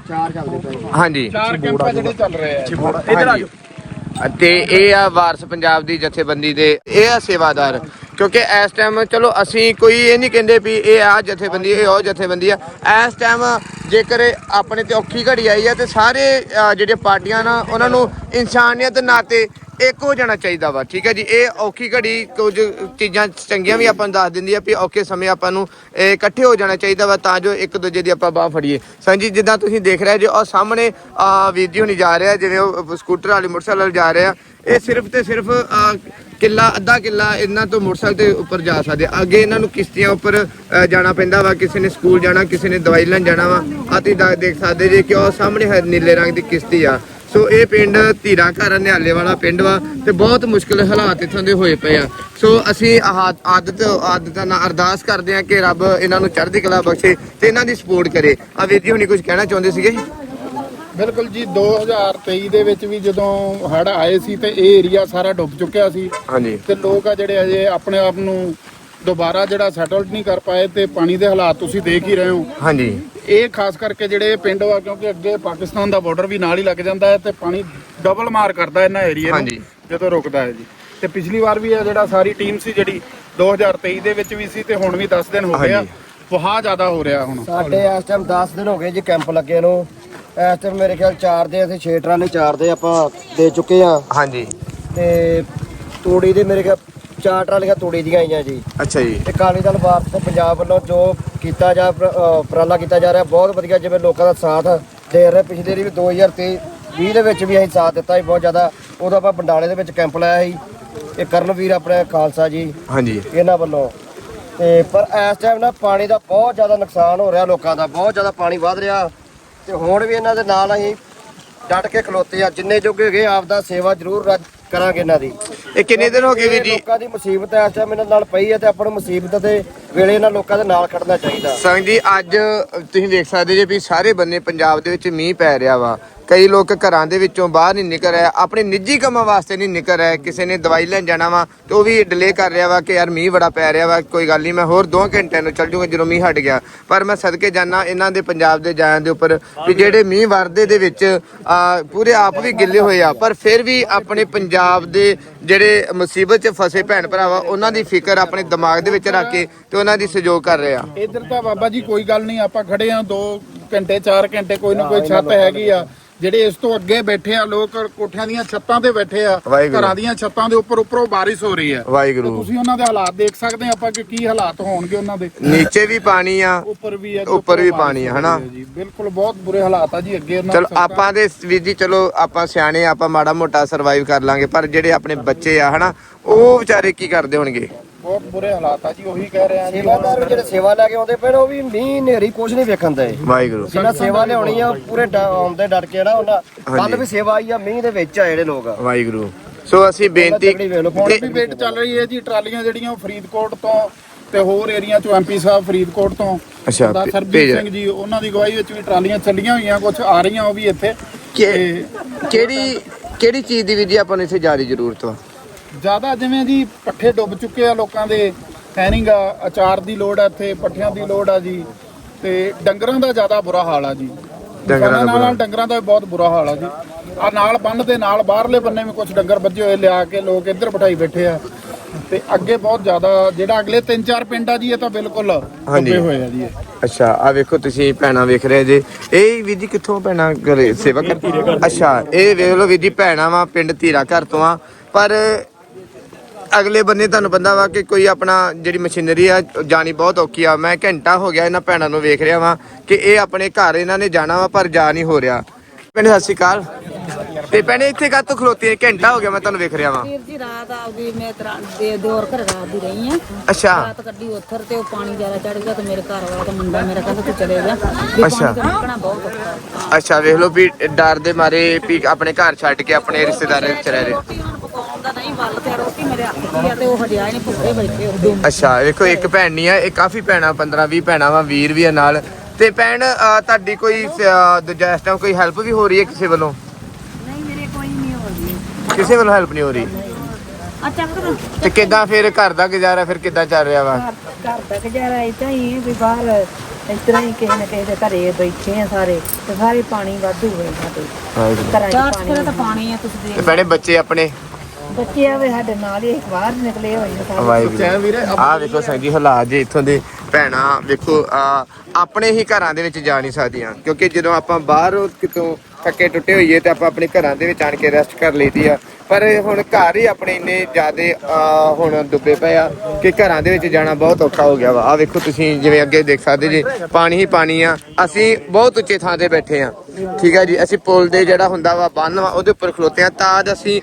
Speaker 3: ਚਾਰ ਚੱਲਦੇ ਪਏ
Speaker 1: ਹਾਂਜੀ।
Speaker 4: ਚਾਰ ਕੈਂਪ ਆ ਜਿਹੜੇ ਚੱਲ ਰਹੇ ਆ।
Speaker 1: ਇੱਧਰ ਆ ਤੇ ਇਹ ਆ ਵਾਰਸ ਪੰਜਾਬ ਦੀ ਜਥੇਬੰਦੀ ਦੇ ਇਹ ਆ ਸੇਵਾਦਾਰ। ਕਿਉਂਕਿ ਇਸ ਟਾਈਮ ਚਲੋ ਅਸੀਂ ਕੋਈ ਇਹ ਨਹੀਂ ਕਹਿੰਦੇ ਵੀ ਇਹ ਆ ਜਥੇਬੰਦੀ ਇਹ ਉਹ ਜਥੇਬੰਦੀ ਆ। ਇਸ ਟਾਈਮ ਜੇਕਰ ਆਪਣੇ ਤੇ ਔਖੀ ਘੜੀ ਆਈ ਹੈ ਤੇ ਸਾਰੇ ਅ, ਜਿਹੜੇ ਪਾਰਟੀਆਂ ਨਾ ਉਹਨਾਂ ਨੂੰ ਇਨਸਾਨੀਅਤ ਨਾਤੇ ਇੱਕ ਹੋ ਜਾਣਾ ਚਾਹੀਦਾ ਵਾ, ਠੀਕ ਹੈ ਜੀ? ਇਹ ਔਖੀ ਘੜੀ ਕੁਝ ਚੀਜ਼ਾਂ ਚੰਗੀਆਂ ਵੀ ਆਪਾਂ ਨੂੰ ਦੱਸ ਦਿੰਦੀ ਆ ਵੀ ਔਖੇ ਸਮੇਂ ਆਪਾਂ ਨੂੰ ਇਹ ਇਕੱਠੇ ਹੋ ਜਾਣਾ ਚਾਹੀਦਾ ਵਾ ਤਾਂ ਜੋ ਇੱਕ ਦੂਜੇ ਦੀ ਆਪਾਂ ਬਾਹ ਫੜੀਏ। ਸੰਜੀ ਜਿੱਦਾਂ ਤੁਸੀਂ ਦੇਖ ਰਹੇ ਜੇ ਉਹ ਸਾਹਮਣੇ ਆ ਵੀਰ ਜੀ ਹੁਣੀ ਜਾ ਰਿਹਾ ਜਿਵੇਂ ਉਹ ਸਕੂਟਰ ਵਾਲੇ ਮੋਟਰਸਾਈਕਲ ਵਾਲੇ ਜਾ ਰਹੇ ਆ। ਇਹ ਸਿਰਫ ਤੇ ਸਿਰਫ ਕਿੱਲਾ, ਅੱਧਾ ਕਿੱਲਾ ਇਹਨਾਂ ਤੋਂ ਮੋਟਰਸਾਈਕਲ ਦੇ ਉੱਪਰ ਜਾ ਸਕਦੇ ਅੱਗੇ ਇਹਨਾਂ ਨੂੰ ਕਿਸ਼ਤੀਆਂ ਉੱਪਰ ਜਾਣਾ ਪੈਂਦਾ ਵਾ, ਕਿਸੇ ਨੇ ਸਕੂਲ ਜਾਣਾ, ਕਿਸੇ ਨੇ ਦਵਾਈ ਲੈਣ ਜਾਣਾ ਵਾ। ਆ ਤੁਸੀਂ ਦੇਖ ਸਕਦੇ ਜੇ ਕਿ ਉਹ ਸਾਹਮਣੇ ਨੀਲੇ ਰੰਗ ਦੀ ਕਿਸ਼ਤੀ ਆ। ਸੋ ਇਹ ਪਿੰਡ ਧੀਰਾ ਘਰ ਨਿਹਾਲੇ ਵਾਲਾ ਪਿੰਡ ਵਾ ਤੇ ਬਹੁਤ ਮੁਸ਼ਕਲ ਹਾਲਾਤ ਇੱਥੋਂ ਦੇ ਹੋਏ ਪਏ ਆ। ਸੋ ਅਸੀਂ ਆਦਤ ਆਦਤਾਂ ਨਾਲ ਅਰਦਾਸ ਕਰਦੇ ਆ ਕਿ ਰੱਬ ਇਹਨਾਂ ਨੂੰ ਚੜ੍ਹਦੀ ਕਲਾ ਬਖਸ਼ੇ ਤੇ ਇਹਨਾਂ ਦੀ ਸਪੋਰਟ ਕਰੇ। ਆ ਵੀਰ ਜੀ ਹੁਣੀ ਕੁਝ ਕਹਿਣਾ ਚਾਹੁੰਦੇ ਸੀਗੇ?
Speaker 4: ਬਿਲਕੁਲ ਜੀ 2023 ਦੇ ਵਿੱਚ ਵੀ ਜਦੋਂ ਹੜ ਆਏ ਸੀ ਤੇ ਇਹ ਏਰੀਆ ਸਾਰਾ ਡੁੱਬ ਚੁੱਕਿਆ ਸੀ।
Speaker 1: ਹਾਂਜੀ।
Speaker 4: ਤੇ ਲੋਕ ਆ ਜਿਹੜੇ ਅਜੇ ਆਪਣੇ ਆਪ ਨੂੰ ਦੁਬਾਰਾ ਜਿਹੜਾ ਸੈਟਲਡ ਨਹੀਂ ਕਰ ਪਾਏ ਤੇ ਪਾਣੀ ਦੇ ਹਾਲਾਤ ਤੁਸੀਂ ਦੇਖ ਹੀ ਰਹੇ ਹੋ।
Speaker 1: ਹਾਂਜੀ।
Speaker 4: ਇਹ ਖਾਸ ਕਰਕੇ ਜਿਹੜੇ ਪਿੰਡ ਵਾ ਕਿਉਂਕਿ ਅੱਗੇ ਪਾਕਿਸਤਾਨ ਦਾ ਬਾਰਡਰ ਵੀ ਨਾਲ ਹੀ ਲੱਗ ਜਾਂਦਾ ਹੈ ਤੇ ਪਾਣੀ ਡਬਲ ਮਾਰ ਕਰਦਾ ਇਹਨਾਂ ਏਰੀਏ ਨੂੰ
Speaker 1: ਹਾਂਜੀ।
Speaker 4: ਜਦੋਂ ਰੁਕਦਾ ਹੈ ਜੀ। ਤੇ ਪਿਛਲੀ ਵਾਰ ਵੀ ਇਹ ਜਿਹੜਾ ਸਾਰੀ ਟੀਮ ਸੀ ਜਿਹੜੀ 2023 ਦੇ ਵਿੱਚ ਵੀ ਸੀ ਤੇ ਹੁਣ ਵੀ 10 ਦਿਨ ਹੋ ਗਏ ਆ।
Speaker 1: ਹਾਂਜੀ।
Speaker 4: ਵਹਾ ਜ਼ਿਆਦਾ ਹੋ ਰਿਹਾ ਹੁਣ।
Speaker 3: ਸਾਡੇ ਇਸ ਟਾਈਮ 10 ਦਿਨ ਹੋ ਗਏ ਜੀ ਕੈਂਪ ਲੱਗੇ ਨੂੰ। ਇਸ ਟਾਈਮ ਮੇਰੇ ਖਿਆਲ 4 ਦੇ ਅਸੀਂ 6 ਟਰਾਲੇ 4 ਦੇ ਆਪਾਂ ਦੇ ਚੁੱਕੇ ਆ।
Speaker 1: ਹਾਂਜੀ।
Speaker 3: ਤੇ ਤੂੜੀ ਦੇ ਮੇਰੇ ਖਿਆਲ 4 ਟਰਾਲੀਆਂ ਤੂੜੀ ਦੀਆਂ ਆਈਆਂ ਜੀ।
Speaker 1: ਅੱਛਾ ਜੀ।
Speaker 3: ਤੇ ਅਕਾਲੀ ਦਲ ਭਾਰਤ ਪੰਜਾਬ ਵੱਲੋਂ ਜੋ ਕੀਤਾ ਜਾ ਉਪਰਾਲਾ ਕੀਤਾ ਜਾ ਰਿਹਾ ਬਹੁਤ ਵਧੀਆ ਜਿਵੇਂ ਲੋਕਾਂ ਦਾ ਸਾਥ ਦੇ ਰਹੇ। ਪਿਛਲੇ ਵਾਰੀ ਵੀ 2023 20 ਦੇ ਵਿੱਚ ਵੀ ਅਸੀਂ ਸਾਥ ਦਿੱਤਾ ਸੀ ਬਹੁਤ ਜ਼ਿਆਦਾ। ਉਦੋਂ ਆਪਾਂ ਬੰਡਾਲੇ ਦੇ ਵਿੱਚ ਕੈਂਪ ਲਾਇਆ ਸੀ। ਇਹ ਕਰਨਵੀਰ ਆਪਣੇ ਖਾਲਸਾ ਜੀ
Speaker 1: ਹਾਂਜੀ।
Speaker 3: ਇਹਨਾਂ ਵੱਲੋਂ। ਤੇ ਪਰ ਇਸ ਟਾਈਮ ਨਾ ਪਾਣੀ ਦਾ ਬਹੁਤ ਜ਼ਿਆਦਾ ਨੁਕਸਾਨ ਹੋ ਰਿਹਾ ਲੋਕਾਂ ਦਾ ਬਹੁਤ ਜ਼ਿਆਦਾ ਪਾਣੀ ਵਧ ਰਿਹਾ। ਤੇ ਹੁਣ ਵੀ ਇਹਨਾਂ ਦੇ ਨਾਲ ਅਸੀਂ ਡਟ ਕੇ ਖਲੋਤੇ ਆ। ਜਿੰਨੇ ਜੋਗੇ ਹੈਗੇ ਆਪ ਦਾ ਸੇਵਾ ਜ਼ਰੂਰ ਕਰਾਂਗੇ ਇਹਨਾਂ ਦੀ।
Speaker 1: ਇਹ ਕਿੰਨੇ ਦਿਨ ਹੋ ਗਏ ਵੀਰ ਜੀ?
Speaker 3: ਲੋਕਾਂ ਦੀ ਮੁਸੀਬਤ ਇਸ ਟਾਈਮ ਇਹਨਾਂ ਨਾਲ ਪਈ ਹੈ ਤੇ ਆਪਾਂ ਨੂੰ ਮੁਸੀਬਤ ਦੇ ਵੇਲੇ ਇਹਨਾਂ ਲੋਕਾਂ ਦੇ ਨਾਲ ਖੜਨਾ ਚਾਹੀਦਾ।
Speaker 1: ਸੰਗ ਜੀ ਅੱਜ ਤੁਸੀਂ ਦੇਖ ਸਕਦੇ ਜੇ ਵੀ ਸਾਰੇ ਬੰਨੇ ਪੰਜਾਬ ਦੇ ਵਿੱਚ ਮੀਂਹ ਪੈ ਰਿਹਾ ਵਾ ਕਈ ਲੋਕ ਘਰਾਂ ਦੇ ਵਿੱਚੋਂ ਬਾਹਰ ਨਹੀਂ ਨਿਕਲ ਰਿਹਾ, ਆਪਣੇ ਨਿੱਜੀ ਕੰਮਾਂ ਵਾਸਤੇ ਨਹੀਂ ਨਿਕਲ ਰਿਹਾ, ਕਿਸੇ ਨੇ ਦਵਾਈ ਲੈਣ ਜਾਣਾ ਵਾ ਤੇ ਉਹ ਵੀ ਡਿਲੇ ਕਰ ਰਿਹਾ ਵਾ ਕਿ ਯਾਰ ਮੀਂਹ ਬੜਾ ਪੈ ਰਿਹਾ ਵਾ, ਕੋਈ ਗੱਲ ਨਹੀਂ, ਮੈਂ ਹੋਰ 2 ਘੰਟਿਆਂ ਨੂੰ ਚੱਲ ਜੂਗਾ ਜਦੋਂ ਮੀਂਹ ਹਟ ਗਿਆ। ਪਰ ਮੈਂ ਸਦਕੇ ਜਾਣਾ ਇਹਨਾਂ ਦੇ ਪੰਜਾਬ ਦੇ ਜਾਇਆਂ ਦੇ ਉੱਪਰ ਵੀ ਜਿਹੜੇ ਮੀਂਹ ਵਰਦੇ ਦੇ ਵਿੱਚ ਪੂਰੇ ਆਪ ਵੀ ਗਿੱਲੇ ਹੋਏ ਆ, ਪਰ ਫਿਰ ਵੀ ਆਪਣੇ ਪੰਜਾਬ ਦੇ ਜਿਹੜੇ ਮੁਸੀਬਤ 'ਚ ਫਸੇ ਭੈਣ ਭਰਾਵਾ, ਉਹਨਾਂ ਦੀ ਫਿਕਰ ਆਪਣੇ ਦਿਮਾਗ ਦੇ ਵਿੱਚ ਰੱਖ ਕੇ ਤੇ ਉਹਨਾਂ ਦੀ ਸਹਿਯੋਗ ਕਰ ਰਹੇ ਆ।
Speaker 4: ਇੱਧਰ ਤਾਂ ਬਾਬਾ ਜੀ ਕੋਈ ਗੱਲ ਨਹੀਂ, ਆਪਾਂ ਖੜੇ ਆ, ਦੋ ਘੰਟੇ 4 ਘੰਟੇ ਕੋਈ ਨਾ ਕੋਈ ਛੱਤ ਹੈਗੀ ਆ। ਜਿਹੜੇ ਇਸ ਤੋਂ ਅੱਗੇ ਬੈਠੇ ਆ ਲੋਕ ਕੋਠਿਆਂ ਦੀਆਂ ਛੱਤਾਂ ਤੇ ਬੈਠੇ ਆ। ਘਰਾਂ ਦੀਆਂ ਛੱਤਾਂ ਦੇ ਉੱਪਰ ਉੱਪਰੋਂ ਬਾਰਿਸ਼ ਹੋ ਰਹੀ ਤੇ
Speaker 1: ਵਾਹਿਗੁਰੂ।
Speaker 4: ਤੁਸੀਂ ਉਹਨਾਂ ਦੇ ਹਾਲਾਤ ਦੇਖ ਸਕਦੇ ਆ ਆਪਾਂ ਕਿ ਕੀ ਹਾਲਾਤ ਹੋਣਗੇ ਉਹਨਾਂ ਦੇ।
Speaker 1: ਨੀਚੇ ਵੀ ਪਾਣੀ ਆ
Speaker 4: ਉੱਪਰ ਵੀ ਹੈ
Speaker 1: ਉੱਪਰ ਵੀ ਪਾਣੀ ਆ, ਹਨਾ?
Speaker 4: ਜੀ। ਬਿਲਕੁਲ ਬਹੁਤ ਬੁਰੇ ਹਾਲਾਤ ਆ ਜੀ ਅੱਗੇ ਉਹਨਾਂ
Speaker 1: ਚਲੋ ਆਪਾਂ ਦੇ ਵੀਰ ਜੀ ਚਲੋ ਆਪਾਂ ਸਿਆਣੇ ਆ, ਆਪਾਂ ਮਾੜਾ ਮੋਟਾ ਸਰਵਾਈਵ ਕਰ ਲਾਂਗੇ ਪਰ ਜਿਹੜੇ ਆਪਣੇ ਬੱਚੇ ਆ ਹਨਾ ਉਹ ਵਿਚਾਰੇ ਕੀ ਕਰਦੇ ਹੋਣਗੇ?
Speaker 4: ਬਹੁਤ ਬੁਰੇ ਹਾਲਾਤ ਆ ਜੀ ਉਹੀ ਕਹਿ ਰਹੇ ਆ ਜੀ।
Speaker 3: ਸੇਵਾਦਾਰ ਵੀ ਜਿਹੜੇ ਸੇਵਾ ਲੈ ਕੇ ਆਉਂਦੇ ਪਏ ਨੇ ਉਹ ਵੀ ਮੀਂਹ ਨੇਰੀ ਕੁਝ ਨਹੀਂ ਵੇਖਣ ਦੇ।
Speaker 1: ਵਾਹਿਗੁਰੂ।
Speaker 3: ਜਿੰਨਾ ਸੇਵਾ ਲਿਆਉਣੀ ਆ ਉਹ ਪੂਰੇ ਡ- ਆਉਂਦੇ ਡਟ ਕੇ ਨਾ ਉਹਨਾਂ ਕੱਲ। ਵੀ ਸੇਵਾ ਆਈ ਆ ਮੀਂਹ ਦੇ ਵਿੱਚ ਆ ਜਿਹੜੇ ਲੋਕ।
Speaker 1: ਵਾਹਿਗੁਰੂ। ਸੋ ਅਸੀਂ ਬੇਨਤੀ
Speaker 3: ਤਕੜੀ ਵੇਖ ਲਓ
Speaker 4: ਹੁਣ
Speaker 1: ਤੇ-
Speaker 4: ਵੀ ਵੇਟ ਚੱਲ ਰਹੀ ਹੈ ਜੀ ਟਰਾਲੀਆਂ ਜਿਹੜੀਆਂ ਉਹ ਫਰੀਦਕੋਟ ਤੋਂ ਤੇ ਹੋਰ ਏਰੀਆ ਚੋਂ ਐਮਪੀ ਸਾਹਿਬ ਫਰੀਦਕੋਟ ਤੋਂ।
Speaker 1: ਅੱਛਾ,
Speaker 4: ਸਰਦਾਰ
Speaker 1: ਭੇ-
Speaker 4: ਸਰਬਜੀਤ
Speaker 1: ਭੇਜ-
Speaker 4: ਸਿੰਘ ਜੀ ਉਹਨਾਂ ਦੀ ਅਗਵਾਈ ਵਿੱਚ ਵੀ ਟਰਾਲੀਆਂ ਚੱਲੀਆਂ ਹੋਈਆਂ ਕੁਝ ਆ ਰਹੀਆਂ ਉਹ ਵੀ ਇੱਥੇ।
Speaker 1: ਕਿ- ਕਿਹੜੀ ਕਿਹੜੀ ਚੀਜ਼ ਦੀ ਵੀਰ ਜੀ ਆਪਾਂ ਨੂੰ ਇੱਥੇ ਜ਼ਿਆਦਾ ਜ਼ਰੂਰਤ ਵਾ?
Speaker 4: ਜ਼ਿਆਦਾ ਜਿਵੇਂ ਜੀ ਪੱਠੇ ਡੁੱਬ ਚੁੱਕੇ ਆ ਲੋਕਾਂ ਦੇ ਹੈਨਿੰਗ ਆ ਅਚਾਰ ਦੀ ਲੋੜ ਆ ਇੱਥੇ ਪੱਠਿਆਂ ਦੀ ਲੋੜ ਆ ਜੀ ਤੇ ਡੰਗਰਾਂ ਦਾ ਜ਼ਿਆਦਾ ਬੁਰਾ ਹਾਲ ਆ ਜੀ।
Speaker 1: ਡੰਗਰਾਂ ਦਾ
Speaker 4: ਨਾਲ ਡੰਗਰਾਂ ਦਾ ਵੀ ਬਹੁਤ ਬੁਰਾ ਹਾਲ ਆ ਜੀ। ਆ ਨਾਲ ਬੰਨ ਦੇ ਨਾਲ ਬਾਹਰਲੇ ਬੰਨੇ ਵੀ ਕੁਝ ਡੰਗਰ ਵੱਜੇ ਹੋਏ ਲਿਆ ਕੇ ਲੋਕ ਇੱਧਰ ਬਿਠਾਈ ਬੈਠੇ ਆ। ਤੇ ਅੱਗੇ ਬਹੁਤ ਜ਼ਿਆਦਾ ਜਿਹੜਾ ਅਗਲੇ 3-4 ਪਿੰਡ ਆ ਜੀ ਇਹ ਤਾਂ ਬਿਲਕੁਲ। ਡੁੱਬੇ ਹੋਏ ਆ ਜੀ।
Speaker 1: ਅੱਛਾ ਆ ਵੇਖੋ ਤੁਸੀਂ ਭੈਣਾਂ ਵੇਖ ਰਹੇ ਜੇ। ਇਹ ਵੀਰ ਜੀ ਕਿੱਥੋਂ ਭੈਣਾਂ ਘਰੇ ਸੇਵਾ ਕਰ ਅੱਛਾ ਇਹ ਵੇਖ ਲਓ ਵੀਰ ਜੀ ਭੈਣਾਂ ਵਾ ਪਿੰਡ ਧੀਰਾ ਘਰ ਤੋਂ ਆ। ਪਰ ਅਗਲੇ ਬੰਨੇ ਤੁਹਾਨੂੰ ਪਤਾ ਵਾ ਕਿ ਕੋਈ ਆਪਣਾ ਜਿਹੜੀ ਮਸ਼ੀਨਰੀ ਆ ਜਾਣੀ ਬਹੁਤ ਔਖੀ ਆ। ਮੈਂ ਘੰਟਾ ਹੋ ਗਿਆ ਇਹਨਾਂ ਭੈਣਾਂ ਨੂੰ ਵੇਖ ਰਿਹਾ ਵਾਂ ਕਿ ਇਹ ਆਪਣੇ ਘਰ ਇਹਨਾਂ ਨੇ ਜਾਣਾ ਵਾ ਪਰ ਜਾ ਨਹੀਂ ਹੋ ਰਿਹਾ। ਭੈਣੇ ਸਤਿ ਸ਼੍ਰੀ ਅਕਾਲ। ਤੇ ਭੈਣੇ ਇੱਥੇ ਕਾਹਤੋਂ ਖਲੋਤੀ ਹੈ ਘੰਟਾ ਹੋ ਗਿਆ ਮੈਂ ਤੁਹਾਨੂੰ ਵੇਖ ਰਿਹਾ ਵਾਂ।
Speaker 5: ਵੀਰ ਜੀ ਰਾਤ ਆਪਦੀ ਮੈਂ ਤਰਾ ਦੇ ਦਿਓਰ ਘਰ ਰਾਤ ਦੀ ਰਹੀ ਆ।
Speaker 1: ਅੱਛਾ।
Speaker 5: ਰਾਤ ਕੱਢੀ ਉੱਥਰ ਤੇ ਉਹ ਪਾਣੀ ਜ਼ਿਆਦਾ ਚੜ ਗਿਆ ਤੇ ਮੇਰੇ ਘਰ ਵਾਲਾ ਤੇ ਮੁੰਡਾ ਮੇਰਾ ਕਹਿੰਦਾ ਤੂੰ ਚਲੇ ਜਾ। ਵੀ
Speaker 1: ਅੱਛਾ।
Speaker 5: ਪਾਣੀ ਤੋਂ ਨਿਕਲਣਾ ਬਹੁਤ ਔਖਾ
Speaker 1: ਅੱਛਾ ਵੇਖ ਲਓ ਵੀ ਡਰ ਦੇ ਮਾਰੇ ਵੀ ਆਪਣੇ ਘਰ ਛੱਡ ਕੇ ਆਪਣੇ ਰਿਸ਼ਤੇਦਾਰਾਂ ਵਿੱਚ ਰਹਿ ਰਹੇ
Speaker 5: ਰੋਟੀ ਹੁਣ ਪਕਾਉਣ ਦਾ ਨਹੀਂ ਵੱਲ ਤੇ ਰੋਟੀ ਮੇਰੇ ਹੱਥ 'ਚ ਹੀ ਆ ਤੇ ਉਹ ਹਜਿਆ ਨਹੀਂ ਭੁੱਖੇ ਬੈਠੇ ਉਦੋਂ
Speaker 1: ਅੱਛਾ ਵੇਖੋ ਇੱਕ ਭੈਣ ਨਹੀਂ ਆ ਇਹ ਕਾਫੀ ਭੈਣਾਂ 15 20 ਭੈਣਾਂ ਵਾ ਵੀਰ ਵੀ ਆ ਨਾਲ। ਤੇ ਭੈਣ ਅਹ, ਤੁਹਾਡੀ ਕੋਈ ਅਹ, ਦੂਜਾ ਇਸ ਟਾਈਮ ਕੋਈ ਹੈਲਪ ਵੀ ਹੋ ਰਹੀ ਹੈ ਕਿਸੇ ਵੱਲੋਂ?
Speaker 5: ਨਹੀਂ ਮੇਰੇ ਕੋਈ ਨਹੀਂ ਹੋ ਰਹੀ।
Speaker 1: ਕਿਸੇ ਵੱਲੋਂ ਹੈਲਪ ਨਹੀਂ ਹੋ ਰਹੀ?
Speaker 5: ਆ ਚੱਕ
Speaker 1: ਤੇ ਕਿੱਦਾਂ ਫਿਰ ਘਰ ਦਾ ਗੁਜ਼ਾਰਾ ਫਿਰ ਕਿੱਦਾਂ ਚੱਲ ਰਿਹਾ ਵਾ?
Speaker 7: ਘਰ ਦਾ ਗੁਜ਼ਾਰਾ ਇਦਾਂ ਹੀ ਹੈ ਵੀ ਬਾਹਰ ਇਸ ਤਰ੍ਹਾਂ ਹੀ ਕਿਸੇ ਨਾ ਕਿਸੇ ਦੇ ਘਰੇ ਬੈਠੇ ਆ ਸਾਰੇ ਤੇ ਸਾਰੇ ਪਾਣੀ ਵਾਧੂ ਹੋਏ ਸਾਡੇ। ਘਰਾਂ 'ਚ
Speaker 5: ਚਾਰ
Speaker 7: ਪਾਣੀ
Speaker 5: ਤਾਂ ਪਾਣੀ ਆ ਤੁਸੀਂ
Speaker 1: ਤੇ
Speaker 5: ਦੇਖ
Speaker 1: ਭੈਣੇ ਬੱਚੇ ਆਪਣੇ?
Speaker 7: ਬੱਚੇ ਆਵੇ ਸਾਡੇ ਨਾਲ ਹੀ ਬਾਹਰ ਨਿਕਲੇ ਹੋਏ ਨੇ ਸਾਰੇ।
Speaker 1: ਵਾਹਿਗੁਰੂ। ਆਹ ਵੇਖੋ ਸੰਗ ਹਾਲਾਤ ਜੇ ਇੱਥੋਂ ਦੇ ਭੈਣਾਂ ਵੇਖੋ ਆ ਆਪਣੇ ਹੀ ਘਰਾਂ ਦੇ ਵਿੱਚ ਜਾ ਨਹੀਂ ਸਕਦੀਆਂ। ਕਿਉਂਕਿ ਜਦੋਂ ਆਪਾਂ ਬਾਹਰ ਕਿਤੋਂ ਥੱਕੇ ਟੁੱਟੇ ਹੋਈਏ ਤੇ ਆਪਾਂ ਆਪਣੇ ਘਰਾਂ ਦੇ ਵਿੱਚ ਆਣ ਕੇ ਰੈਸਟ ਕਰ ਲਈਦੀ ਆ ਪਰ ਹੁਣ ਘਰ ਹੀ ਆਪਣੇ ਇੰਨੇ ਜ਼ਿਆਦੇ ਹੁਣ ਡੁੱਬੇ ਪਏ ਆ ਕਿ ਘਰਾਂ ਦੇ ਵਿੱਚ ਜਾਣਾ ਬਹੁਤ ਔਖਾ ਹੋ ਗਿਆ ਵਾ। ਆ ਵੇਖੋ ਤੁਸੀਂ ਜਿਵੇਂ ਅੱਗੇ ਦੇਖ ਸਕਦੇ ਜੀ, ਪਾਣੀ ਹੀ ਪਾਣੀ ਆ। ਅਸੀਂ ਬਹੁਤ ਉੱਚੇ ਥਾਂ ਤੇ ਬੈਠੇ ਆ। ਠੀਕ ਹੈ ਜੀ, ਅਸੀਂ ਪੁਲ ਦੇ ਜਿਹੜਾ ਹੁੰਦਾ ਵਾ ਬੰਨ ਵਾ, ਉਹਦੇ ਉੱਪਰ ਖਲੋਤੇ ਆ। ਤਾਂ ਅਸੀਂ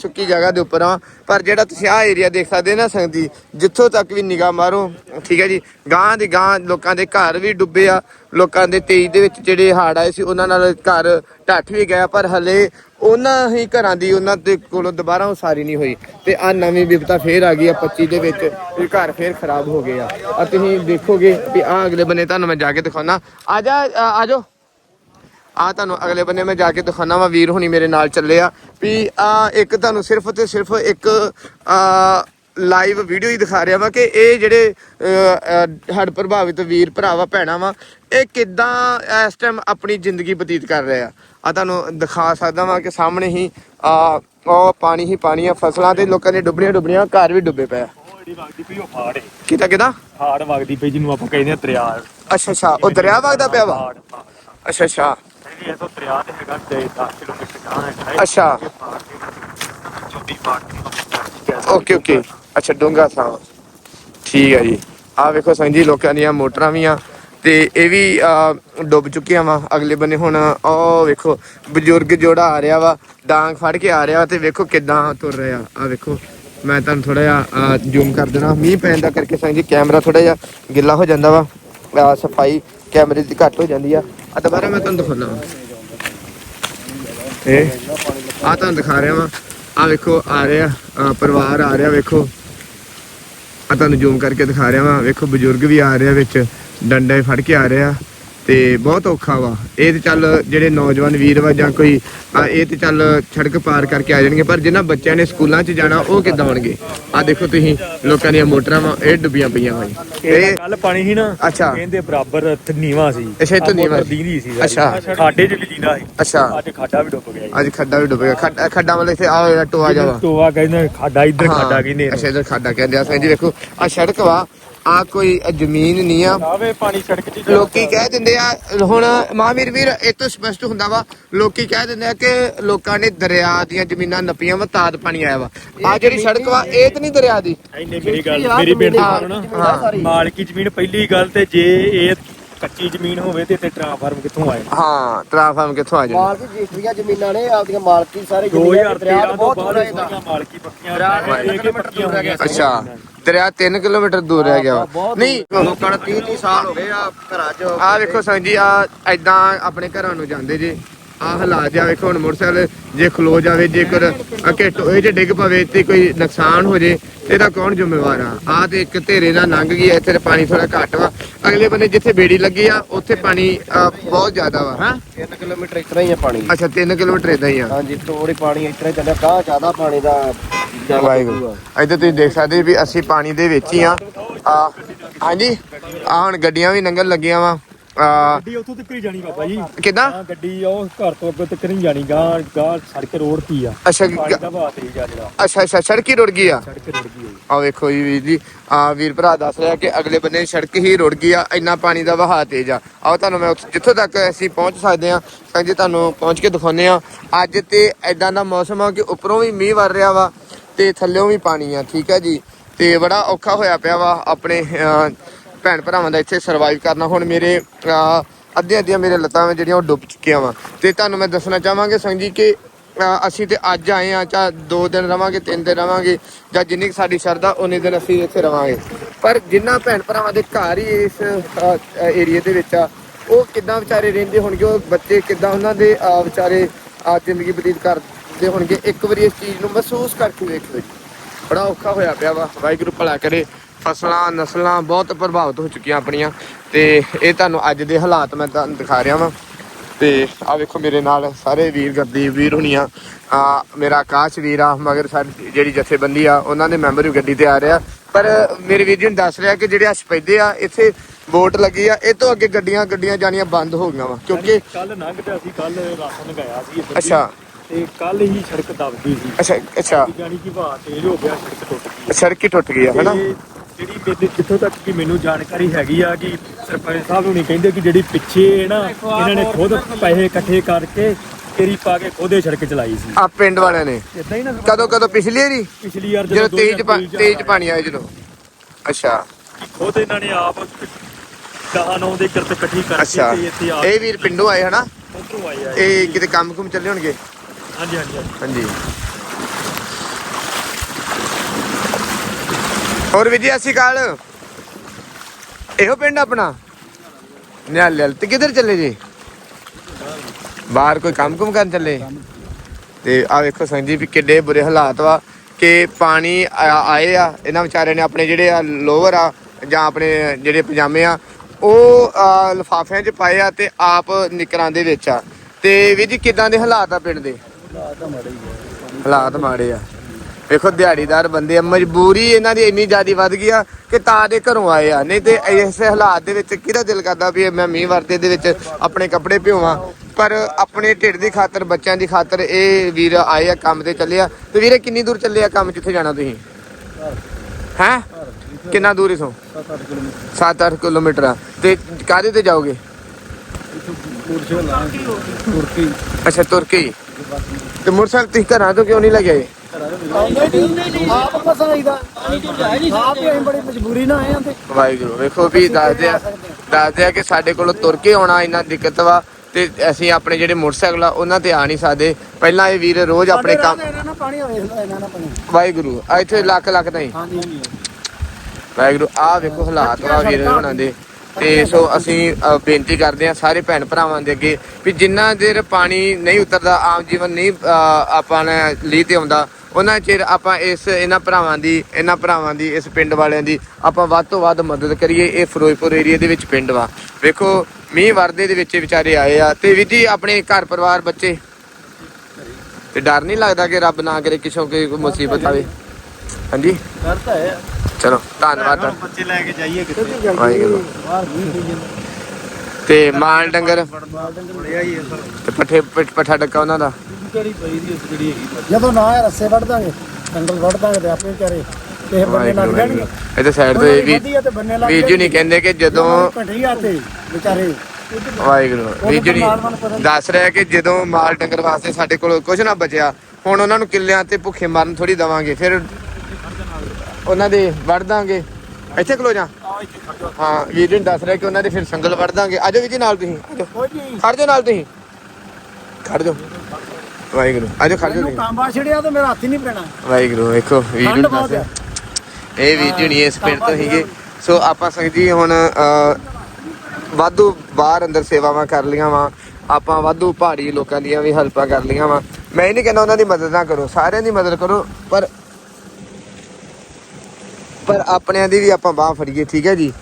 Speaker 1: ਸੁੱਕੀ ਜਗ੍ਹਾ ਦੇ ਉੱਪਰ ਆ। ਪਰ ਜਿਹੜਾ ਤੁਸੀਂ ਆਹ ਏਰੀਆ ਦੇਖ ਸਕਦੇ ਨਾ ਸੰਗਦੀ ਜਿੱਥੋਂ ਤੱਕ ਵੀ ਨਿਗਾਹ ਮਾਰੋ, ਠੀਕ ਹੈ ਜੀ ਗਾਂ ਦੀ ਗਾਂ ਲੋਕਾਂ ਦੇ ਘਰ ਵੀ ਡੁੱਬੇ ਆ। ਲੋਕਾਂ ਦੇ 23 ਦੇ ਵਿੱਚ ਜਿਹੜੇ ਹਾੜ ਆਏ ਸੀ, ਉਹਨਾਂ ਨਾਲ ਘਰ ਢੱਠ ਵੀ ਗਿਆ ਪਰ ਹਲੇ ਉਹਨਾਂ ਹੀ ਘਰਾਂ ਦੀ ਉਹਨਾਂ ਦੇ ਕੋਲੋਂ ਦੁਬਾਰਾ ਉਸਾਰੀ ਨਹੀਂ ਹੋਈ ਤੇ ਆ ਨਵੀਂ ਵਿਪਤਾ ਫੇਰ ਆ ਗਈ ਆ 25 ਦੇ ਵਿੱਚ ਇਹ ਘਰ ਫੇਰ ਖਰਾਬ ਹੋ ਗਏ ਆ। ਆ ਤੁਸੀਂ ਦੇਖੋਗੇ ਵੀ ਆ ਅਗਲੇ ਬੰਨੇ ਤੁਹਾਨੂੰ ਮੈਂ ਜਾ ਕੇ ਦਿਖਾਉਣਾ। ਆ ਜਾ, ਆ ਜਾਓ। ਆ ਤੁਹਾਨੂੰ ਅਗਲੇ ਬੰਨੇ ਮੈਂ ਜਾ ਕੇ ਦਿਖਾਉਣਾ ਵਾ। ਵੀਰ ਹੁਣੀ ਮੇਰੇ ਨਾਲ ਚੱਲੇ ਆ। ਵੀ ਆ ਇੱਕ ਤੁਹਾਨੂੰ ਸਿਰਫ ਤੇ ਸਿਰਫ ਇੱਕ ਆ ਲਾਈਵ ਵੀਡੀਓ ਹੀ ਦਿਖਾ ਰਿਹਾ ਵਾ ਕਿ ਇਹ ਜਿਹੜੇ ਹੜ ਪ੍ਰਭਾਵਿਤ ਵੀਰ ਭਰਾਵਾ ਭੈਣਾ ਵਾ ਇਹ ਕਿਦਾਂ ਇਸ ਟਾਈਮ ਆਪਣੀ ਜ਼ਿੰਦਗੀ ਬਤੀਤ ਕਰ ਰਹੇ ਆ। ਆ ਤੁਹਾਨੂੰ ਦਿਖਾ ਸਕਦਾ ਵਾਂ ਕਿ ਸਾਹਮਣੇ ਹੀ ਆ ਉਹ ਪਾਣੀ ਹੀ ਪਾਣੀ ਆ ਫਸਲਾਂ ਤੇ ਲੋਕਾਂ ਦੇ ਡੁੱਬਣੀਆਂ ਡੁੱਬਣੀਆਂ ਘਰ ਵੀ ਡੁੱਬੇ ਪਏ ਆ।
Speaker 2: ਜਿਹੜੀ ਵਗਦੀ ਪਈ ਉਹ ਫਾੜ ਹੈ
Speaker 1: ਕਿਤਾ ਕਿਤਾ
Speaker 2: ਫਾੜ ਵਗਦੀ ਪਈ ਜਿਹਨੂੰ ਆਪਾਂ ਕਹਿੰਦੇ ਆ ਦਰਿਆ।
Speaker 1: ਅੱਛਾ ਅੱਛਾ ਉਹ ਦਰਿਆ ਵਗਦਾ ਪਿਆ ਵਾ? ਅੱਛਾ ਅੱਛਾ।
Speaker 2: ਇਹਦੀ ਇਹ ਤੋਂ ਦਰਿਆ ਤੇ ਹੈਗਾ ਤੇ 10 ਕਿਲੋਮੀਟਰ ਗਾਂ ਹੈ
Speaker 1: ਅੱਛਾ।
Speaker 2: ਚੌਦੀ ਫਾੜ
Speaker 1: ਓਕੇ ਓਕੇ। ਅੱਛਾ ਡੂੰਗਾ ਥਾਂ। ਠੀਕ ਹੈ ਜੀ। ਆ ਵੇਖੋ ਸੰਜੀ ਲੋਕਾਂ ਦੀਆਂ ਮੋਟਰਾਂ ਵੀ ਆ ਤੇ ਇਹ ਵੀ ਆ, ਡੁੱਬ ਚੁੱਕੀਆਂ ਵਾ ਅਗਲੇ ਬੰਨੇ ਹੁਣ ਉਹ ਵੇਖੋ ਬਜ਼ੁਰਗ ਜੋੜਾ ਆ ਰਿਹਾ ਵਾ ਡਾਂਗ ਫੜ ਕੇ ਆ ਰਿਹਾ ਤੇ ਵੇਖੋ ਕਿਦਾਂ ਤੁਰ ਰਿਹਾ ਆ। ਵੇਖੋ ਮੈਂ ਤੁਹਾਨੂੰ ਥੋੜਾ ਜਿਹਾ ਜ਼ੂਮ ਕਰ ਦੇਣਾ ਮੀਂਹ ਪੈਣ ਦਾ ਕਰਕੇ ਸੰਜੀ ਕੈਮਰਾ ਥੋੜਾ ਜਿਹਾ ਗਿੱਲਾ ਹੋ ਜਾਂਦਾ ਵਾ ਸਫ਼ਾਈ ਕੈਮਰੇ ਦੀ ਘੱਟ ਹੋ ਜਾਂਦੀ ਆ। ਆ ਦੁਬਾਰਾ ਮੈਂ ਤੁਹਾਨੂੰ ਦਿਖਾਉਣਾ ਵਾ। ਇਹ? ਆ ਤੁਹਾਨੂੰ ਦਿਖਾ ਰਿਹਾ ਵਾਂ। ਆ ਵੇਖੋ ਆ ਰਿਹਾ ਪਰਿਵਾਰ ਆ ਰਿਹਾ ਵੇਖੋ। ਆ ਤੁਹਾਨੂੰ ਜ਼ੂਮ ਕਰਕੇ ਦਿਖਾ ਰਿਹਾ ਵਾਂ। ਵੇਖੋ ਬਜ਼ੁਰਗ ਵੀ ਆ ਰਿਹਾ ਵਿੱਚ। ਡੰਡੇ ਫੜ ਕੇ ਆ ਰਿਹਾ ਤੇ ਬਹੁਤ ਔਖਾ ਵਾ। ਇਹ ਤੇ ਚੱਲ ਜਿਹੜੇ ਨੌਜਵਾਨ ਵੀਰ ਵਾ ਜਾਂ ਕੋਈ ਇਹ ਤੇ ਚੱਲ ਸੜਕ ਪਾਰ ਕਰਕੇ ਆ ਜਾਣਗੇ ਪਰ ਜਿਨ੍ਹਾਂ ਬੱਚਿਆਂ ਨੇ ਸਕੂਲਾਂ 'ਚ ਜਾਣਾ ਉਹ ਕਿੱਦਾਂ ਆਉਣਗੇ? ਆ ਦੇਖੋ ਤੁਸੀਂ ਲੋਕਾਂ ਦੀਆਂ ਮੋਟਰਾਂ ਵਾ ਇਹ ਡੁੱਬੀਆਂ ਪਈਆਂ ਜੀ। ਇਹ
Speaker 2: ਕੱਲ ਪਾਣੀ ਸੀ ਨਾ
Speaker 1: ਅੱਛਾ।
Speaker 2: ਕਹਿੰਦੇ ਬਰਾਬਰ ਨੀਵਾ ਸੀ।
Speaker 1: ਅੱਛਾ, ਨੀਵਾਂ
Speaker 2: ਮੋਟਰ
Speaker 1: ਸੀ।
Speaker 2: ਦੀਂਦੀ ਸੀ
Speaker 1: ਅੱਛਾ।
Speaker 2: ਖਾਡੇ 'ਚ ਵੀ ਦੀਂਦਾ ਸੀ
Speaker 1: ਅੱਛਾ।
Speaker 2: ਅੱਜ ਖਾਡਾ ਵੀ ਡੁੱਬ ਗਿਆ
Speaker 1: ਅੱਜ ਖੱਡਾ ਵੀ ਡੁੱਬ ਗਿਆ। ਖੱਡ- ਵਾਲੇ ਇੱਥੇ ਆ ਟੋਆ ਜਾ ਵਾ।
Speaker 2: ਟੋਆ ਕਹਿੰਦੇ ਖਾਡਾ ਇੱਧਰ ਖਾਡਾ ਕਹਿੰਦੇ
Speaker 1: ਅੱਛਾ ਇਧਰ ਖਾਡਾ ਕਹਿੰਦੇ ਆ। ਜੀ ਵੇਖੋ ਆ ਸੜਕ ਵਾ ਆ ਕੋਈ ਜ਼ਮੀਨ ਨਹੀਂ ਆ।
Speaker 2: ਆਵੇ ਪਾਣੀ ਸੜਕ 'ਚ
Speaker 1: ਲੋਕੀ ਕਹਿ ਦਿੰਦੇ ਆ ਹੁਣ ਮਹਾਵੀਰ ਵੀਰ ਇਹ ਤੋਂ ਸਪਸ਼ਟ ਹੁੰਦਾ ਵਾ ਲੋਕੀ ਕਹਿ ਦਿੰਦੇ ਆ ਕਿ ਲੋਕਾਂ ਨੇ ਦਰਿਆ ਦੀਆਂ ਜ਼ਮੀਨਾਂ ਨੱਪੀਆਂ ਵਾ ਤਾਦ ਪਾਣੀ ਆਇਆ ਵਾ। ਆ ਜਿਹੜੀ ਸੜਕ ਵਾ ਇਹ ਤਾਂ ਨਹੀਂ ਦਰਿਆ ਦੀ।
Speaker 2: ਇੰਨੇ ਮੇਰੀ ਗੱਲ ਮੇਰੀ ਬੇਨਤੀ
Speaker 1: ਹਾਂ,
Speaker 2: ਸੁਣੋ ਮਾਲਕੀ ਜ਼ਮੀਨ ਪਹਿਲੀ ਗੱਲ ਤੇ ਜੇ ਇਹ ਕੱਚੀ ਜ਼ਮੀਨ ਹੋਵੇ ਤੇ ਤੇ ਟ੍ਰਾਂਸਫਾਰਮ ਕਿੱਥੋਂ ਆਏ?
Speaker 1: ਹਾਂ ਟ੍ਰਾਂਸਫਾਰਮ ਕਿੱਥੋਂ ਆ ਜਾਂਦੀ
Speaker 3: ਮਾਲਕੀ ਰਜਿਸਟਰੀਆਂ ਜ਼ਮੀਨਾਂ ਨੇ ਆਪਦੀਆਂ ਮਾਲਕੀ ਸਾਰੇ ਜ਼ਮੀਨਾਂ ਦੇ ਦਰਿਆ
Speaker 2: 2013
Speaker 3: ਤੋਂ
Speaker 2: ਤੋਂ
Speaker 3: ਬਹੁਤ
Speaker 2: ਬਾਅਦ
Speaker 3: ਦੂਰ ਹੈ
Speaker 2: ਸਾਰੀਆਂ ਮਾਲਕੀ ਪੱਕੀਆਂ ਇਹ ਕਿ ਪੱਕੀਆਂ ਹੋ ਗਈਆਂ
Speaker 1: ਅੱਛਾ ਦਰਿਆ 3 ਕਿਲੋਮੀਟਰ ਦੂਰ ਰਹਿ ਗਿਆ ਵਾ। ਨਹੀਂ
Speaker 3: ਲੋਕਾਂ ਨੂੰ 30 30 ਸਾਲ ਹੋ ਗਏ ਆ ਘਰਾਂ 'ਚ।
Speaker 1: ਆ ਵੇਖੋ ਸੰਗ ਜੀ ਆ ਐਦਾਂ ਆਪਣੇ ਘਰਾਂ ਨੂੰ ਜਾਂਦੇ ਜੇ। ਆ ਹਾਲਾਤ ਆ ਵੇਖੋ ਹੁਣ ਮੋਟਰਸਾਈਕਲ ਜੇ ਖਲੋ ਜਾਵੇ ਜੇਕਰ ਅਕੇ ਟੋਏ 'ਚ ਡਿੱਗ ਪਵੇ ਤੇ ਕੋਈ ਨੁਕਸਾਨ ਹੋ ਜੇ ਇਹਦਾ ਕੌਣ ਜ਼ਿੰਮੇਵਾਰ ਆ? ਆ ਤੇ ਇੱਕ ਧੇਰੇ ਨਾਲ ਲੰਘ ਗਈ ਇੱਥੇ ਤੇ ਪਾਣੀ ਥੋੜਾ ਘੱਟ ਵਾ। ਅਗਲੇ ਬੰਨੇ ਜਿੱਥੇ ਬੇੜੀ ਲੱਗੀ ਆ ਉੱਥੇ ਪਾਣੀ ਅ, ਬਹੁਤ ਜ਼ਿਆਦਾ ਵਾ। ਹਾਂ?
Speaker 3: 3 ਕਿਲੋਮੀਟਰ ਤਰ੍ਹਾਂ ਹੀ ਆ ਪਾਣੀ।
Speaker 1: ਅੱਛਾ 3 ਕਿਲੋਮੀਟਰ ਇਦਾਂ ਹੀ ਆ।
Speaker 3: ਹਾਂਜੀ ਤੋੜੀ ਪਾਣੀ ਹੀ ਚੱਲਿਆ ਕਾ ਜ਼ਿਆਦਾ ਪਾਣੀ ਦਾ ਜਾਣਾ
Speaker 1: ਵਾਹਿਗੁਰੂ। ਇੱਧਰ ਤੁਸੀਂ ਦੇਖ ਸਕਦੇ ਵੀ ਅਸੀਂ ਪਾਣੀ ਦੇ ਵਿੱਚ ਹੀ ਆ। ਆ ਹਾਂਜੀ ਆ ਹੁਣ ਗੱਡੀਆਂ ਵੀ ਲੰਘਣ ਲੱਗੀਆਂ ਵਾ। ਆ
Speaker 2: ਗੱਡੀ ਉੱਥੋਂ ਤੱਕ ਹੀ ਜਾਣੀ ਬਾਬਾ ਜੀ।
Speaker 1: ਕਿਦਾਂ?
Speaker 2: ਆ ਗੱਡੀ ਉਹ ਘਰ ਤੋਂ ਅੱਗੇ ਤੱਕ ਨਹੀਂ ਜਾਣੀ ਗਾਂ ਗਾਂ ਸੜਕ ਰੋਡ ਕੀ ਆ।
Speaker 1: ਅੱਛਾ
Speaker 2: ਪਾਣੀ
Speaker 1: ਗ-
Speaker 2: ਦਾ ਬਾਤ ਹੀ ਜਾ ਜਿਹੜਾ।
Speaker 1: ਅੱਛਾ ਅੱਛਾ ਸੜਕ ਹੀ ਰੁੜ ਗਈ ਆ?
Speaker 2: ਸੜਕ ਰੋਡ ਕੀ ਹੋਈ
Speaker 1: ਆ ਵੇਖੋ ਜੀ ਵੀਰ ਜੀ ਆ ਵੀਰ ਭਰਾ ਦੱਸ ਰਿਹਾ ਕਿ ਅਗਲੇ ਬੰਨੇ ਸੜਕ ਹੀ ਰੁੜ ਗਈ ਆ ਇੰਨਾ ਪਾਣੀ ਦਾ ਵਹਾਅ ਤੇਜ਼ ਆ। ਆਓ ਤੁਹਾਨੂੰ ਮੈਂ ਉੱਥੇ- ਜਿੱਥੋਂ ਤੱਕ ਅਸੀਂ ਪਹੁੰਚ ਸਕਦੇ ਆ ਸੰਜੀ ਤੁਹਾਨੂੰ ਪਹੁੰਚ ਕੇ ਦਿਖਾਉਂਦੇ ਆ। ਅੱਜ ਤੇ ਐਦਾਂ ਦਾ ਮੌਸਮ ਆ ਕਿ ਉੱਪਰੋਂ ਵੀ ਮੀਂਹ ਵਰ ਰਿਹਾ ਵਾ ਤੇ ਥੱਲੇੋਂ ਵੀ ਪਾਣੀ ਆ ਠੀਕ ਹੈ ਜੀ। ਤੇ ਬੜਾ ਔਖਾ ਹੋਇਆ ਪਿਆ ਵਾ ਆਪਣੇ ਅਹ, ਭੈਣ ਭਰਾਵਾਂ ਦਾ ਇੱਥੇ ਸਰਵਾਈਵ ਕਰਨਾ। ਹੁਣ ਮੇਰੇ ਅਹ, ਅੱਧੀਆਂ ਅੱਧੀਆਂ ਮੇਰੇ ਲੱਤਾਂ ਵਿੱਚ ਜਿਹੜੀਆਂ ਉਹ ਡੁੱਬ ਚੁੱਕੀਆਂ ਵਾ। ਤੇ ਤੁਹਾਨੂੰ ਮੈਂ ਦੱਸਣਾ ਚਾਹਾਂਗੇ ਸੰਜੀ ਕਿ ਅਸੀਂ ਤੇ ਅੱਜ ਆਏ ਆ ਚਾ ਦੋ ਦਿਨ ਰਵਾਂਗੇ ਤਿੰਨ ਦਿਨ ਰਵਾਂਗੇ ਜਾਂ ਜਿੰਨੀ ਕੁ ਸਾਡੀ ਸ਼ਰਧਾ ਉਨੇ ਦਿਨ ਅਸੀਂ ਇੱਥੇ ਰਵਾਂਗੇ। ਪਰ ਜਿੰਨਾ ਭੈਣ ਭਰਾਵਾਂ ਦੇ ਘਰ ਹੀ ਇਸ ਏਰੀਆ ਦੇ ਵਿੱਚ ਆ ਉਹ ਕਿੱਦਾਂ ਵਿਚਾਰੇ ਰਹਿੰਦੇ ਹੋਣਗੇ ਉਹ ਬੱਚੇ ਕਿੱਦਾਂ ਉਹਨਾਂ ਦੇ ਵਿਚਾਰੇ ਆ ਜ਼ਿੰਦਗੀ ਬਤੀਤ ਕਰਦੇ ਹੋਣਗੇ ਇੱਕ ਵਾਰੀ ਇਸ ਚੀਜ਼ ਨੂੰ ਮਹਿਸੂਸ ਕਰਕੇ ਵੇਖੋ ਜੀ। ਬੜਾ ਔਖਾ ਹੋਇਆ ਪਿਆ ਵਾ ਵਾਹਿਗੁਰੂ ਭਲਾ ਕਰੇ। ਫਸਲਾਂ ਨਸਲਾਂ ਬਹੁਤ ਪ੍ਰਭਾਵਿਤ ਹੋ ਚੁੱਕੀਆਂ ਆਪਣੀਆਂ ਤੇ ਇਹ ਤੁਹਾਨੂੰ ਅੱਜ ਦੇ ਹਾਲਾਤ ਮੈਂ ਤੁਹਾਨੂੰ ਦਿਖਾ ਰਿਹਾ ਵਾਂ। ਤੇ ਆ ਵੇਖੋ ਮੇਰੇ ਨਾਲ ਸਾਰੇ ਵੀਰ ਗੱਦੀ ਵੀਰ ਹੁਣੀਆਂ ਆ ਮੇਰਾ ਆਕਾਸ਼ ਵੀਰ ਆ ਮਗਰ ਸਾਡੀ ਜਿਹੜੀ ਜਥੇਬੰਦੀ ਆ ਉਹਨਾਂ ਦੇ ਮੈਂਬਰ ਵੀ ਗੱਡੀ ਤੇ ਆ ਰਿਹਾ ਪਰ ਮੇਰੇ ਵੀਰ ਜੀ ਨੂੰ ਦੱਸ ਰਿਹਾ ਕਿ ਜਿਹੜੇ ਹਸਪੈਦੇ ਆ ਇੱਥੇ ਵੋਟ ਲੱਗੀ ਆ ਇਹ ਤੋਂ ਅੱਗੇ ਗੱਡੀਆਂ ਗੱਡੀਆਂ ਜਾਣੀਆਂ ਬੰਦ ਹੋ ਗਈਆਂ ਵਾ ਕਿਉਂਕਿ
Speaker 2: ਕੱਲ ਲੰਘ ਤੇ ਅਸੀਂ ਕੱਲ ਰਾਸ਼ਨ ਲਗਾਇਆ ਸੀ।
Speaker 1: ਅੱਛਾ।
Speaker 2: ਤੇ ਕੱਲ ਹੀ ਸੜਕ ਦਬਦੀ ਸੀ।
Speaker 1: ਅੱਛਾ ਅੱਛਾ।
Speaker 2: ਜਾਣੀ ਕਿ ਬਾਤ ਤੇਜ਼ ਹੋ ਗਿਆ ਸੜਕ ਟੁੱਟ ਗਈ।
Speaker 1: ਸੜਕ ਹੀ ਟੁੱਟ ਗਈ ਆ ਹਨਾ?
Speaker 2: ਜਿਹੜੀ ਮੇਰੇ ਜਿੱਥੋਂ ਤੱਕ ਕਿ ਮੈਨੂੰ ਜਾਣਕਾਰੀ ਹੈਗੀ ਆ ਕਿ ਸਰਪੰਚ ਸਾਹਿਬ ਨੂੰ ਨਹੀਂ ਕਹਿੰਦੇ ਕਿ ਜਿਹੜੀ ਪਿੱਛੇ ਨਾ ਇਹਨਾਂ ਨੇ ਖੁਦ ਪੈਸੇ ਇਕੱਠੇ ਕਰਕੇ ਤੇਰੀ ਪਾ ਕੇ ਖੋਦੇ ਸੜਕ ਚਲਾਈ ਸੀ।
Speaker 1: ਆ ਪਿੰਡ ਵਾਲਿਆਂ ਨੇ?
Speaker 2: ਇਦਾਂ ਹੀ ਨਾ
Speaker 1: ਕਦੋਂ ਕਦੋਂ ਪਿਛਲੀ ਵਾਰੀ?
Speaker 2: ਪਿਛਲੀ ਵਾਰ
Speaker 1: ਜਦੋਂ ਤੇਜ਼ ਤੇਜ਼ ਪਾਣੀ ਆਇਆ ਜਦੋਂ? ਅੱਛਾ।
Speaker 2: ਖੁਦ ਇਹਨਾਂ ਨੇ ਆਪ ਦਹਾਂ ਨੌ ਦੇ ਕਿਰਤ ਇਕੱਠੀ ਕਰਕੇ ਤੇ ਇੱਥੇ ਆ
Speaker 1: ਇਹ ਵੀਰ ਪਿੰਡੋਂ ਆਏ ਹਨਾ?
Speaker 2: ਉੱਧਰੋਂ ਆਏ। ਇਹ
Speaker 1: ਕਿਤੇ ਕੰਮ ਕੁਮ ਚੱਲੇ ਹੋਣਗੇ?
Speaker 2: ਹਾਂਜੀ ਹਾਂਜੀ। ਹਾਂਜੀ।
Speaker 1: ਹੋਰ ਵਿਜੇ ਅਸੀਂ ਕਾਲ ਇਹੋ ਪਿੰਡ ਆਪਣਾ? ਨਿਹਾਲ ਤੇ ਕਿੱਧਰ ਚੱਲੇ ਜੀ? ਬਾਹਰ ਕੋਈ ਕੰਮ ਕੁਮ ਕਰਨ ਚੱਲੇ? ਤੇ ਆ ਵੇਖੋ ਸੰਜੀ ਵੀ ਕਿੱਡੇ ਬੁਰੇ ਹਾਲਾਤ ਵਾ ਕਿ ਪਾਣੀ ਆ- ਆਏ ਆ ਇਹਨਾਂ ਵਿਚਾਰਿਆਂ ਨੇ ਆਪਣੇ ਜਿਹੜੇ ਆ ਲੋਵਰ ਆ ਜਾਂ ਆਪਣੇ ਜਿਹੜੇ ਪਜਾਮੇ ਆ ਉਹ ਆ, ਲਿਫਾਫਿਆਂ 'ਚ ਪਾਏ ਆ ਤੇ ਆਪ ਨਿਕਰਾਂ ਦੇ ਵਿੱਚ ਆ। ਤੇ ਵੀ ਜੀ ਕਿਦਾਂ ਦੇ ਹਾਲਾਤ ਆ ਪਿੰਡ ਦੇ? ਹਾਲਾਤ ਮਾੜੇ ਆ। ਵੇਖੋ ਦਿਹਾੜੀਦਾਰ ਬੰਦੇ ਆ ਮਜਬੂਰੀ ਇਹਨਾਂ ਦੀ ਇੰਨੀ ਜ਼ਿਆਦੀ ਵੱਧ ਗਈ ਆ ਕਿ ਤਾਂ ਦੇ ਘਰੋਂ ਆਏ ਆ। ਨਹੀਂ ਤੇ ਇਸ ਹਾਲਾਤ ਦੇ ਵਿੱਚ ਕਿਹਦਾ ਦਿਲ ਕਰਦਾ ਵੀ ਮੈਂ ਮੀਂਹ ਵਰਤੇ ਦੇ ਵਿੱਚ ਆਪਣੇ ਕੱਪੜੇ ਭਿਉਵਾਂ ਪਰ ਆਪਣੇ ਢਿੱਡ ਦੀ ਖਾਤਰ ਬੱਚਿਆਂ ਦੀ ਖਾਤਰ ਇਹ ਵੀਰ ਆਏ ਆ ਕੰਮ ਤੇ ਚੱਲੇ ਆ। ਤੇ ਵੀਰੇ ਕਿੰਨੀ ਦੂਰ ਚੱਲੇ ਆ ਕੰਮ ਜਿੱਥੇ ਜਾਣਾ ਤੁਸੀਂ? ਹੈਂ? ਕਿੰਨਾ ਦੂਰ ਇਥੋਂ? 7-8 ਕਿਲੋਮੀਟਰ ਆ। ਤੇ ਕਾਹਦੇ ਤੇ ਜਾਓਗੇ? ਅੱਛਾ ਤੁਰਕੀ ਤੇ ਮੋਟਰਸਾਈਕਲ ਤੁਸੀਂ ਘਰਾਂ ਤੋਂ ਕਿਉਂ ਨਹੀਂ ਲਗਾਏ
Speaker 3: ਆਪ ਫਸਾਈਦਾ ਆਪ ਹੀ ਅਸੀਂ ਬੜੀ ਮਜਬੂਰੀ ਨਾਲ ਆਏ ਹਾਂ ਤੇ
Speaker 1: ਵਾਹਿਗੁਰੂ ਵੇਖੋ ਵੀ ਦੱਸਦੇ ਆ ਦੱਸਦੇ ਆ ਕਿ ਸਾਡੇ ਕੋਲੋਂ ਤੁਰ ਕੇ ਆਉਣਾ ਇੰਨਾ ਦਿੱਕਤ ਵਾ ਤੇ ਅਸੀਂ ਆਪਣੇ ਜਿਹੜੇ ਮੋਟਰਸਾਈਕਲ ਆ ਉਹਨਾਂ ਤੇ ਆ ਨਹੀਂ ਸਕਦੇ। ਪਹਿਲਾਂ ਇਹ ਵੀਰ ਰੋਜ਼ ਆਪਣੇ ਕੰਮ
Speaker 3: ਇਹਨਾਂ ਨਾਲ ਪਾਣੀ ਹੋਵੇ ਇਹਨਾਂ ਨਾਲ ਪਾਣੀ।
Speaker 1: ਵਾਹਿਗੁਰੂ ਆ ਇੱਥੇ ਲੱਖ ਲੱਖ ਨਹੀਂ
Speaker 3: ਹਾਂਜੀ
Speaker 1: ਵਾਹਿਗੁਰੂ ਆ ਵੇਖੋ ਹਾਲਾਤ ਵਾ ਵੀਰ ਹੋਣਾ ਦੇ। ਤੇ ਸੋ ਅਸੀਂ ਬੇਨਤੀ ਕਰਦੇ ਆ ਸਾਰੇ ਭੈਣ ਭਰਾਵਾਂ ਦੇ ਅੱਗੇ ਵੀ ਜਿੰਨਾ ਦੇਰ ਪਾਣੀ ਨਹੀਂ ਉਤਰਦਾ ਆਮ ਜੀਵਨ ਨਹੀਂ ਆਪਾਂ ਨੇ ਲਈ ਤੇ ਆਉਂਦਾ ਉਹਨਾਂ ਚਿਰ ਆਪਾਂ ਇਸ ਇਹਨਾਂ ਭਰਾਵਾਂ ਦੀ ਇਹਨਾਂ ਭਰਾਵਾਂ ਦੀ ਇਸ ਪਿੰਡ ਵਾਲਿਆਂ ਦੀ ਆਪਾਂ ਵੱਧ ਤੋਂ ਵੱਧ ਮਦਦ ਕਰੀਏ ਇਹ ਫਿਰੋਜ਼ਪੁਰ ਏਰੀਆ ਦੇ ਵਿੱਚ ਪਿੰਡ ਵਾ। ਵੇਖੋ ਮੀਂਹ ਵਰਦੇ ਦੇ ਵਿੱਚ ਵਿਚਾਰੇ ਆਏ ਆ। ਤੇ ਵਿਧੀ ਆਪਣੇ ਘਰ ਪਰਿਵਾਰ ਬੱਚੇ? ਤੇ ਡਰ ਨਹੀਂ ਲੱਗਦਾ ਕਿ ਰੱਬ ਨਾ ਕਰੇ ਕਿਛੋਂ ਕੋਈ ਮੁਸੀਬਤ ਆਵੇ? ਹਾਂਜੀ?
Speaker 3: ਕਰਤਾ ਹੈ।
Speaker 1: ਚਲੋ ਧੰਨਵਾਦ।
Speaker 2: ਬੱਚੇ ਲੈ ਕੇ ਜਾਈਏ
Speaker 1: ਵਾਹਿਗੁਰੂ। ਤੇ ਮਾਲ ਡੰਗਰ ਤੇ ਪੱਠੇ ਪਿੱਠ- ਪੱਠਾ ਡੱਕਾ ਉਹਨਾਂ ਦਾ।
Speaker 3: ਜਦੋਂ ਨਾ ਇਹ ਰੱਸੇ ਵੱਢ ਦਾਂਗੇ ਡੰਗਲ ਵੱਢ ਦਾਂਗੇ ਤੇ ਆਪੇ ਵਿਚਾਰੇ ਕਿਸੇ ਬੰਨੇ ਲੱਗ ਜਾਣਗੇ।
Speaker 1: ਇਹਦੇ ਸਾਈਡ ਤੇ ਵੀ
Speaker 3: ਵਧੀਆ ਤੇ ਬੰਨੇ ਲੱਗ
Speaker 1: ਵੀਰ ਜੀ ਨਹੀਂ ਕਹਿੰਦੇ ਕਿ ਜਦੋਂ
Speaker 3: ਭੰਡੀ ਆ ਤੇ ਵਿਚਾਰੇ।
Speaker 1: ਵਾਹਿਗੁਰੂ ਵੀਰ ਜੀ ਨਹੀਂ ਦੱਸ ਰਿਹਾ ਕਿ ਜਦੋਂ ਮਾਲ ਡੰਗਰ ਵਾਸਤੇ ਸਾਡੇ ਕੋਲ ਕੁਝ ਨਾ ਬਚਿਆ ਹੁਣ ਉਹਨਾਂ ਨੂੰ ਕਿੱਲਿਆਂ ਤੇ ਭੁੱਖੇ ਮਰਨ ਥੋੜੀ ਦਵਾਂਗੇ ਫਿਰ ਉਹਨਾਂ ਦੇ ਵੜ ਦਾਂਗੇ। ਇੱਥੇ ਖਲੋ ਜਾ। ਹਾਂ ਵੀਰ ਜੀ ਨੂੰ ਦੱਸ ਰਿਹਾ ਕਿ ਉਹਨਾਂ ਦੇ ਫਿਰ ਸੰਗਲ ਵੜ ਦਾਂਗੇ। ਆਜੋ ਵੀਰ ਜੀ ਨਾਲ ਤੁਸੀਂ। ਆਜੋ ਖੜ ਜਾਓ ਨਾਲ ਤੁਸੀਂ। ਖੜ ਜਾਓ। ਵਾਹਿਗੁਰੂ। ਆਜੋ ਖੜ ਜਾਓ ਤੁਸੀਂ।
Speaker 3: ਕਾਂਬਾ ਛੜਿਆ ਤੇ ਮੇਰਾ ਹੱਥ ਹੀ ਨਹੀਂ ਪੈਣਾ।
Speaker 1: ਵਾਹਿਗੁਰੂ ਵੇਖੋ ਵੀਰ
Speaker 3: ਠੰਡ
Speaker 1: ਨੂੰ
Speaker 3: ਬਹੁਤ
Speaker 1: ਦੱਸਿਆ ਇਹ ਵੀਰ ਜੀ ਨਹੀਂ ਇਸ ਪਿੰਡ ਤੋਂ ਹੀਗੇ ਸੋ ਆਪਾਂ ਸੰਗ ਜੀ ਹੁਣ ਵਾਧੂ ਬਾਹਰ ਅੰਦਰ ਸੇਵਾਵਾਂ ਕਰ ਲੀਆਂ ਵਾ। ਆਪਾਂ ਵਾਧੂ ਪਹਾੜੀ ਲੋਕਾਂ ਦੀਆਂ ਵੀ ਹੈਲਪਾਂ ਕਰ ਲੀਆਂ ਵਾ। ਮੈਂ ਇਹ ਨਹੀਂ ਕਹਿੰਦਾ ਉਹਨਾਂ ਦੀ ਮਦਦ ਨਾ ਕਰੋ ਸਾਰਿਆਂ ਦੀ ਮਦਦ ਕਰੋ ਪਰ ਪਰ ਆਪਣਿਆਂ ਦੀ ਵੀ ਆਪਾਂ ਬਾਹ ਫੜੀਏ ਠੀਕ ਹੈ ਜੀ?